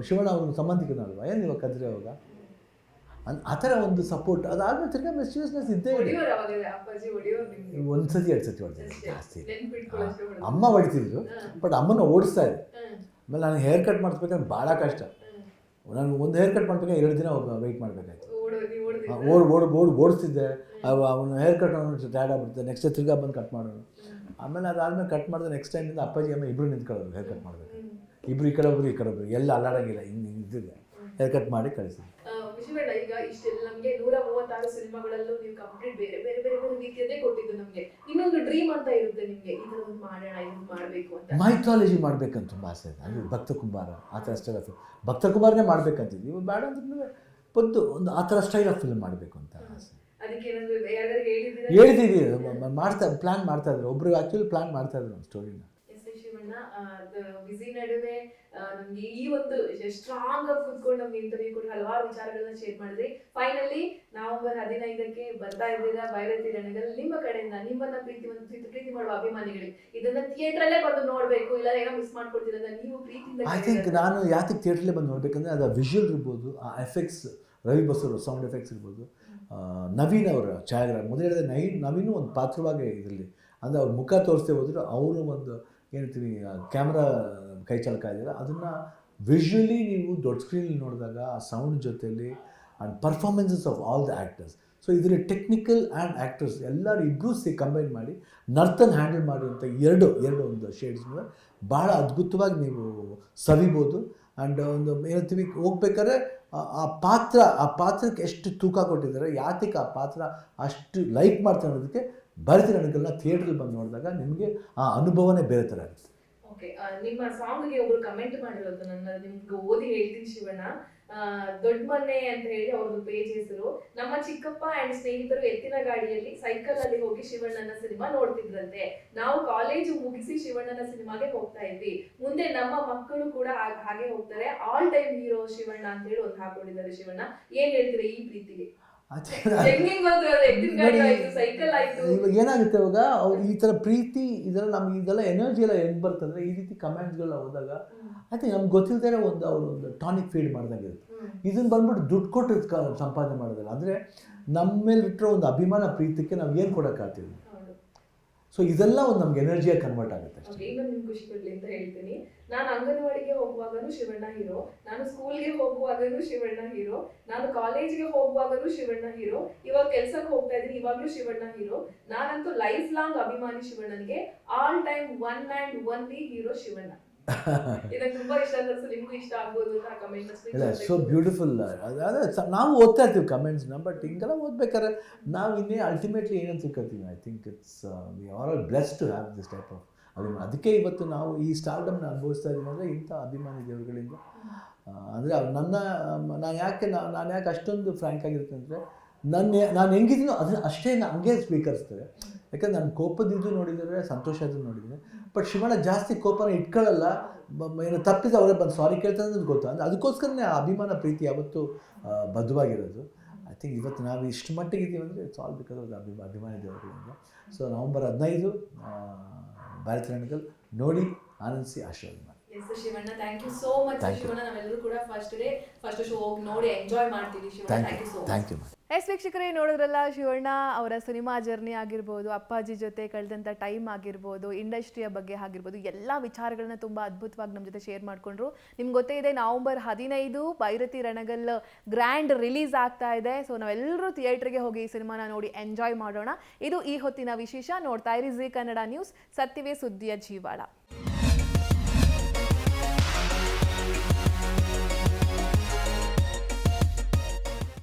Speaker 2: ಶಿವಣ್ಣ ಅವ್ರಿಗೆ ಸಂಬಂಧಿಕನಲ್ವಾ? ಏನು ಇವಾಗ ಕದ್ರೆ ಅವಾಗ? ಅನ್ ಆ ಥರ ಒಂದು ಸಪೋರ್ಟ್ ಅದಾದ್ಮೇಲೆ ತಿರ್ಗಾ ಮಿಸ್ಚಿಯಸ್ನೆಸ್ ಇದ್ದೇ ಇದೆ. ಒಂದು ಸತಿ ಎರಡು ಸತಿ ಹೊಡೆದಿದ್ದೆ ಜಾಸ್ತಿ. ಅಮ್ಮ ಹೊಡಿತಿದ್ರು ಬಟ್ ಅಮ್ಮನ ಓಡಿಸ್ತಾ ಇದೆ. ಆಮೇಲೆ ನಾನು ಹೇರ್ ಕಟ್ ಮಾಡಿಸ್ಬೇಕಂದ್ರೆ ಭಾಳ ಕಷ್ಟ. ನಾನು ಒಂದು ಹೇರ್ ಕಟ್ ಮಾಡ್ಬೇಕಾದ್ರೆ ಎರಡು ದಿನ ವೆಯ್ಟ್ ಮಾಡಬೇಕಾಯ್ತು.
Speaker 1: ಓಡೋ-?
Speaker 2: ಓಡ್ ಓಡ್ ಓಡ್ ಓಡಿಸ್ತಿದ್ದೆ. ಅವನು ಹೇರ್ ಕಟ್ ಡ್ಯಾಡ್ ಆಗ್ಬಿಡ್ತದೆ ನೆಕ್ಸ್ಟ್ ತಿರ್ಗಾ ಬಂದು ಕಟ್ ಮಾಡೋನು. ಆಮೇಲೆ ಅದಾದ್ಮೇಲೆ ಕಟ್ ಮಾಡಿದ್ರೆ ನೆಕ್ಸ್ಟ್ ಟೈಮಿಂದ ಅಪ್ಪಾಜಿ ಅಮ್ಮ ಇಬ್ಬರು ನಿಂತ್ಕೊಳ್ಳೋದು ಹೇರ್ ಕಟ್ ಮಾಡಬೇಕು
Speaker 1: ಇಬ್ಬರು
Speaker 2: ಇಬ್ರು ಈ ಕಡೆ ಒಬ್ರು ಈ ಕಡೆ ಒಬ್ರು. ಎಲ್ಲ ಅಲ್ಲಾಡೋಂಗಿಲ್ಲ ಹಿಂಗೆ ಇದ್ದಿದೆ. ಹೇರ್ ಕಟ್ ಮಾಡಿ ಕಳಿಸಿದ್ವಿ
Speaker 1: ವಿಶ್ವಣ್ಣ ಈಗ ಇಷ್ಟೆಲ್ಲ ನಮ್ಗೆ ನೂರ ಮೂವತ್ತಾರು ಸಿನಿಮಾಗಳಲ್ಲೂ ನೀವು ಕಂಪ್ಲೀಟ್ ಬೇರೆ ಬೇರೆ ಬೇರೆ ಬೇರೆ ರೀತಿಯದೇ ಕೊಟ್ಟಿದ್ದು ನಮ್ಗೆ. ಇನ್ನೊಂದು ಡ್ರೀಮ್ ಅಂತ ಇರುತ್ತೆ ನಿಮ್ಗೆ. ಈ ತರ ಒಂದು ಮಾಡೋಣ ಇದು ಮಾಡಬೇಕು ಅಂತ.
Speaker 2: ಮೈಥಾಲಜಿ ಮಾಡ್ಬೇಕಂತ ತುಂಬ ಆಸೆ ಇದೆ. ಅದು ಭಕ್ತ ಕುಂಬಾರ. ಆ ಥರ ಸ್ಟೈಲ್ ಆಫ್ ಭಕ್ತ ಕುಂಬಾರನೇ ಮಾಡ್ಬೇಕಂತಿದ್ವಿ ಇವಾಗ ಬೇಡ ಅಂದ್ರೆ ಬಂದು ಒಂದು ಆ ಥರ ಸ್ಟೈಲ್ ಆಫ್ ಫಿಲ್ಮ್ ಮಾಡಬೇಕು ಅಂತ ಆಸೆ. ಹೇಳಿದ್ದೀವಿ. ಮಾಡ್ತಾ ಪ್ಲ್ಯಾನ್ ಮಾಡ್ತಾ ಇದ್ರು. ಒಬ್ರು ಆ್ಯಕ್ಚುಲಿ ಪ್ಲ್ಯಾನ್ ಮಾಡ್ತಾ ಇದ್ರು ಒಂದು ಸ್ಟೋರಿನ
Speaker 1: ಬಿಸಿ ನಡುವೆ ನಮ್ಗೆ ಈ ಒಂದು ಸ್ಟ್ರಾಂಗ್ ಆಗಿ ಕುತ್ಕೊಂಡು ನಮ್ಗೆ ಇಂಟರ್ವ್ಯೂ ಕೊಟ್ಟು ಹಲವಾರು ವಿಚಾರಗಳನ್ನ ಶೇರ್ ಮಾಡಿದ್ರಿ. ಫೈನಲಿ ನವೆಂಬರ್ ಹದಿನೈದಕ್ಕೆ ಬರ್ತಾ ಇದ್ದೀರಾ ಬೈರತಿ ರಣಗಲ್ ನಿಮ್ಮ ಕಡೆಯಿಂದ ನಿಮ್ಮನ್ನ ಪ್ರೀತಿ ಒಂದು ಪ್ರೀತಿ ಪ್ರೀತಿ ಮಾಡುವ ಅಭಿಮಾನಿಗಳಿಗೆ ಇದನ್ನ ಥಿಯೇಟರ್ ಅಲ್ಲೇ ಬಂದು ನೋಡ್ಬೇಕು ಇಲ್ಲ ಏನೋ ಮಿಸ್ ಮಾಡ್ಕೊಡ್ತೀರ ನೀವು ಪ್ರೀತಿಯಿಂದ
Speaker 2: ಐ ಥಿಂಕ್ ನಾನು ಯಾತಕ್ಕೆ ಥಿಯೇಟ್ರಲ್ಲೇ ಬಂದು ನೋಡ್ಬೇಕಂದ್ರೆ ಅದು ವಿಜುವಲ್ ಇರ್ಬೋದು ಆ effects Ravi Basrur sound effects ಇರ್ಬೋದು. ನವೀನ್ ಅವರ ಛಾಯಾಗ್ರಹ ಮೊದಲು ಹೇಳಿದ್ರೆ ನವೀನ್ ನವೀನು ಒಂದು ಪಾತ್ರವಾಗಿ ಇದರಲ್ಲಿ. ಅಂದರೆ ಅವ್ರ ಮುಖ ತೋರಿಸ್ತೇ ಹೋದ್ರು ಅವರು ಒಂದು ಏನಂತೀವಿ ಕ್ಯಾಮ್ರಾ ಕೈ ಚಾಲಕ ಇದೆಯಲ್ಲ ಅದನ್ನು ವಿಷುವಲಿ ನೀವು ದೊಡ್ಡ ಸ್ಕ್ರೀನಲ್ಲಿ ನೋಡಿದಾಗ ಆ ಸೌಂಡ್ ಜೊತೆಯಲ್ಲಿ and performances of all the actors so ಇದರಲ್ಲಿ ಟೆಕ್ನಿಕಲ್ ಆ್ಯಂಡ್ ಆ್ಯಕ್ಟರ್ಸ್ ಎಲ್ಲರೂ ಇಬ್ಬರೂ ಸೇ ಕಂಬೈನ್ ಮಾಡಿ, ನರ್ತನ್ ಹ್ಯಾಂಡಲ್ ಮಾಡುವಂಥ ಎರಡು ಎರಡು ಒಂದು ಶೇಡ್ಸ್ನ ಭಾಳ ಅದ್ಭುತವಾಗಿ ನೀವು ಸವಿಬೋದು. ಆ್ಯಂಡ್ ಒಂದು ಏನಂತೀವಿ, ಹೋಗ್ಬೇಕಾದ್ರೆ ಆ- ಆ ಪಾತ್ರ, ಆ ಪಾತ್ರಕ್ಕೆ ಎಷ್ಟು ತೂಕ ಕೊಟ್ಟಿದ್ದಾರೆ, ಯಾತಕ್ಕೆ ಆ ಪಾತ್ರ ಅಷ್ಟು ಲೈಕ್ ಮಾಡ್ತಾರೆ ಅನ್ನೋದಕ್ಕೆ ರಣಕಲ್ನ ಥಿಯೇಟ್ರಲ್ಲಿ ಬಂದು ನೋಡಿದಾಗ ನಿಮಗೆ ಆ ಅನುಭವನೇ ಬೇರೆ ಥರ ಇರುತ್ತೆ.
Speaker 1: ಓಕೆ ನಿಮ್ಮ ಸಾಂಗ್ಗೆ ಒಬ್ಬರು ಕಮೆಂಟ್ ಮಾಡಿರೋದು ನನ್ನ, ನಿಮ್ಗೆ ಓದಿ ಹೇಳ್ತೀನಿ ಶಿವಣ್ಣ. ದೊಡ್ಡ ಮನೆ ಅಂತ ಹೇಳಿ ಅವ್ರದ್ದು ಪೇಜ್ ಹೆಸರು. ನಮ್ಮ ಚಿಕ್ಕಪ್ಪ ಅಂಡ್ ಸ್ನೇಹಿತರು ಎತ್ತಿನ ಗಾಡಿಯಲ್ಲಿ ಸೈಕಲ್ ಅಲ್ಲಿ ಹೋಗಿ ಶಿವಣ್ಣನ ಸಿನಿಮಾ ನೋಡ್ತಿದ್ರಂತೆ. ನಾವು ಕಾಲೇಜು ಮುಗಿಸಿ ಶಿವಣ್ಣನ ಸಿನಿಮಾಗೆ ಹೋಗ್ತಾ ಇದ್ವಿ. ಮುಂದೆ ನಮ್ಮ ಮಕ್ಕಳು ಕೂಡ ಹಾಗೆ ಹೋಗ್ತಾರೆ. ಆಲ್ ಟೈಮ್ ಹೀರೋ ಶಿವಣ್ಣ ಅಂತ ಹೇಳಿ ಒಂದು ಹಾಕೊಂಡಿದ್ದಾರೆ ಶಿವಣ್ಣ. ಏನ್ ಹೇಳ್ತೀರಾ ಈ ಪ್ರೀತಿಗೆ?
Speaker 2: ಇವಾಗ ಏನಾಗುತ್ತೆ ಇವಾಗ ಅವ್ರು ಈ ಥರ ಪ್ರೀತಿ ಇದೆಲ್ಲ ನಮ್ಗೆ ಇದೆಲ್ಲ ಎನರ್ಜಿ ಎಲ್ಲ ಹೆಂಗೆ ಬರ್ತಂದ್ರೆ ಈ ರೀತಿ ಕಮೆಂಟ್ಸ್ಗಳೆಲ್ಲ ಹೋದಾಗ ಅದೇ ನಮ್ಗೆ ಗೊತ್ತಿಲ್ಲದೇ ಒಂದು ಅವ್ರು ಒಂದು ಟಾನಿಕ್ ಫೀಡ್ ಮಾಡ್ದಂಗೆ
Speaker 1: ಇರುತ್ತೆ.
Speaker 2: ಇದನ್ನ ಬಂದ್ಬಿಟ್ಟು ದುಡ್ಡು ಕೊಟ್ಟು ಸಂಪಾದನೆ ಮಾಡೋದಿಲ್ಲ. ಅಂದರೆ ನಮ್ಮ ಮೇಲೆ ಇಟ್ಟಿರೋ ಒಂದು ಅಭಿಮಾನ ಪ್ರೀತಿಗೆ ನಾವು ಏನು ಕೊಡೋಕ್ಕಾಗ್ತೀವಿ ಸೊ ಇದೆಲ್ಲ ಒಂದು ನಮ್ಗೆ ಎನರ್ಜಿಯಾಗಿ ಕನ್ವರ್ಟ್ ಆಗುತ್ತೆ
Speaker 1: ಖುಷಿ ಕೊಡ್ಲಿ ಅಂತ ಹೇಳ್ತೀನಿ. ನಾನು ಅಂಗನವಾಡಿಗೆ ಹೋಗುವಾಗಲೂ ಶಿವಣ್ಣ ಹೀರೋ ನಾನು ಸ್ಕೂಲ್ಗೆ ಹೋಗುವಾಗಲೂ ಶಿವಣ್ಣ ಹೀರೋ ನಾನು ಕಾಲೇಜ್ಗೆ ಹೋಗುವಾಗಲೂ ಶಿವಣ್ಣ ಹೀರೋ ಇವಾಗ ಕೆಲ್ಸಕ್ಕೆ ಹೋಗ್ತಾ ಇದ್ದೀನಿ, ಇವಾಗಲೂ ಶಿವಣ್ಣ ಹೀರೋ ನಾನಂತೂ ಲೈಫ್ ಲಾಂಗ್ ಅಭಿಮಾನಿ ಶಿವಣ್ಣನಿಗೆ. All time one and only hero Shivanna. (laughs)
Speaker 2: ಇಲ್ಲ ಸೊ ಬ್ಯೂಟಿಫುಲ್ ಅದೇ ನಾವು ಓದ್ತಾ ಇರ್ತೀವಿ ಕಮೆಂಟ್ಸ್ನ ಬಟ್ ಹಿಂಗೆಲ್ಲ ಓದ್ಬೇಕಾದ್ರೆ ನಾವು ಇನ್ನೇ ಅಲ್ಟಿಮೇಟ್ಲಿ ಏನಂತ ತಿಳ್ಕೊತೀವಿ I think it's we are all bless to have this type of ಅಭಿಮಾನ. ಅದಕ್ಕೆ ಇವತ್ತು ನಾವು ಈ ಸ್ಟಾರ್ಡಮ್ನ ಅನುಭವಿಸ್ತಾ ಇದ್ದೀವಿ ಅಂದರೆ ಇಂಥ ಅಭಿಮಾನಿ ದೇವರುಗಳಿಂದ. ಅಂದರೆ ನನ್ನ ನಾನು ಯಾಕೆ ನಾನು ಯಾಕೆ ಅಷ್ಟೊಂದು ಫ್ರ್ಯಾಂಕ್ ಆಗಿರುತ್ತೆ ಅಂದರೆ ನನ್ನ ನಾನು ಹೆಂಗಿದ್ದೀನೋ ಅದನ್ನ ಅಷ್ಟೇ ನಾನು ಹಂಗೆ ಸ್ವೀಕರಿಸ್ತಾರೆ. ಯಾಕಂದ್ರೆ ನಾನು ಕೋಪದಿದ್ದು ನೋಡಿದರೆ ಸಂತೋಷದ್ದು ನೋಡಿದ್ದೀನಿ ಬಟ್ ಶಿವಣ್ಣ ಜಾಸ್ತಿ ಕೋಪನ ಇಟ್ಕೊಳ್ಳಲ್ಲ. ಏನು ತಪ್ಪಿದ ಅವರೇ ಬಂದು ಸಾರಿ ಕೇಳ್ತಾರೆ ಅನ್ನೋದು ಗೊತ್ತು. ಅಂದರೆ ಅದಕ್ಕೋಸ್ಕರನೇ ಆ ಅಭಿಮಾನ ಪ್ರೀತಿ ಯಾವತ್ತೂ ಬದ್ಧವಾಗಿರೋದು. ಐ ಥಿಂಕ್ ಇವತ್ತು ನಾವು ಇಷ್ಟು ಮಟ್ಟಿಗೆ ಇದ್ದೀವಿ ಅಂದರೆ ಇಟ್ಸ್ ಆಲ್ ಬಿಕಾಸ್ ಆಫ್ ಅಭಿಮಾ ಅಭಿಮಾನಿ ದೇವರುಗಳಿಂದ ಸೊ ನವಂಬರ್ ಹದಿನೈದು ಭಾರತ ರಣಗಲ್ ನೋಡಿ ಆನಂದಿಸಿ ಆಶೀರ್ವಾದ ಮಾಡಿ.
Speaker 1: Yes Shivanna
Speaker 2: thank you
Speaker 1: so much Shivanna ನಾವೆಲ್ಲರೂ ಕೂಡ ಫಸ್ಟ್ ಡೇ ಫಸ್ಟ್ ಶೋ ಹೋಗಿ ನೋಡಿ ಎಂಜಾಯ್ ಮಾಡ್ತೀವಿ.
Speaker 2: Shivanna
Speaker 1: thank you so
Speaker 2: thank you
Speaker 3: yes ವೀಕ್ಷಕರೇ, ನೋಡಿದ್ರಲ್ಲ, ಶಿವಣ್ಣ ಅವರ ಸಿನಿಮಾ ಜರ್ನಿ ಆಗಿರ್ಬೋದು, ಅಪ್ಪಾಜಿ ಜೊತೆ ಕಳೆದಂಥ ಟೈಮ್ ಆಗಿರ್ಬೋದು, ಇಂಡಸ್ಟ್ರಿಯ ಬಗ್ಗೆ ಆಗಿರ್ಬೋದು, ಎಲ್ಲ ವಿಚಾರಗಳನ್ನ ತುಂಬ ಅದ್ಭುತವಾಗಿ ನಮ್ಮ ಜೊತೆ ಶೇರ್ ಮಾಡಿಕೊಂಡ್ರು. ನಿಮ್ಗೆ ಗೊತ್ತೇ ಇದೆ, ನವಂಬರ್ ಹದಿನೈದು ಭೈರತಿ ರಣಗಲ್ ಗ್ರ್ಯಾಂಡ್ ರಿಲೀಸ್ ಆಗ್ತಾ ಇದೆ. ಸೊ ನಾವೆಲ್ಲರೂ ಥಿಯೇಟ್ರಿಗೆ ಹೋಗಿ ಈ ಸಿನಿಮಾನ ನೋಡಿ ಎಂಜಾಯ್ ಮಾಡೋಣ. ಇದು ಈ ಹೊತ್ತಿನ ವಿಶೇಷ. ನೋಡ್ತಾ ಇರಿ ಜಿ ಕನ್ನಡ ನ್ಯೂಸ್, ಸತ್ಯವೇ ಸುದ್ದಿಯ ಜೀವಾಳ.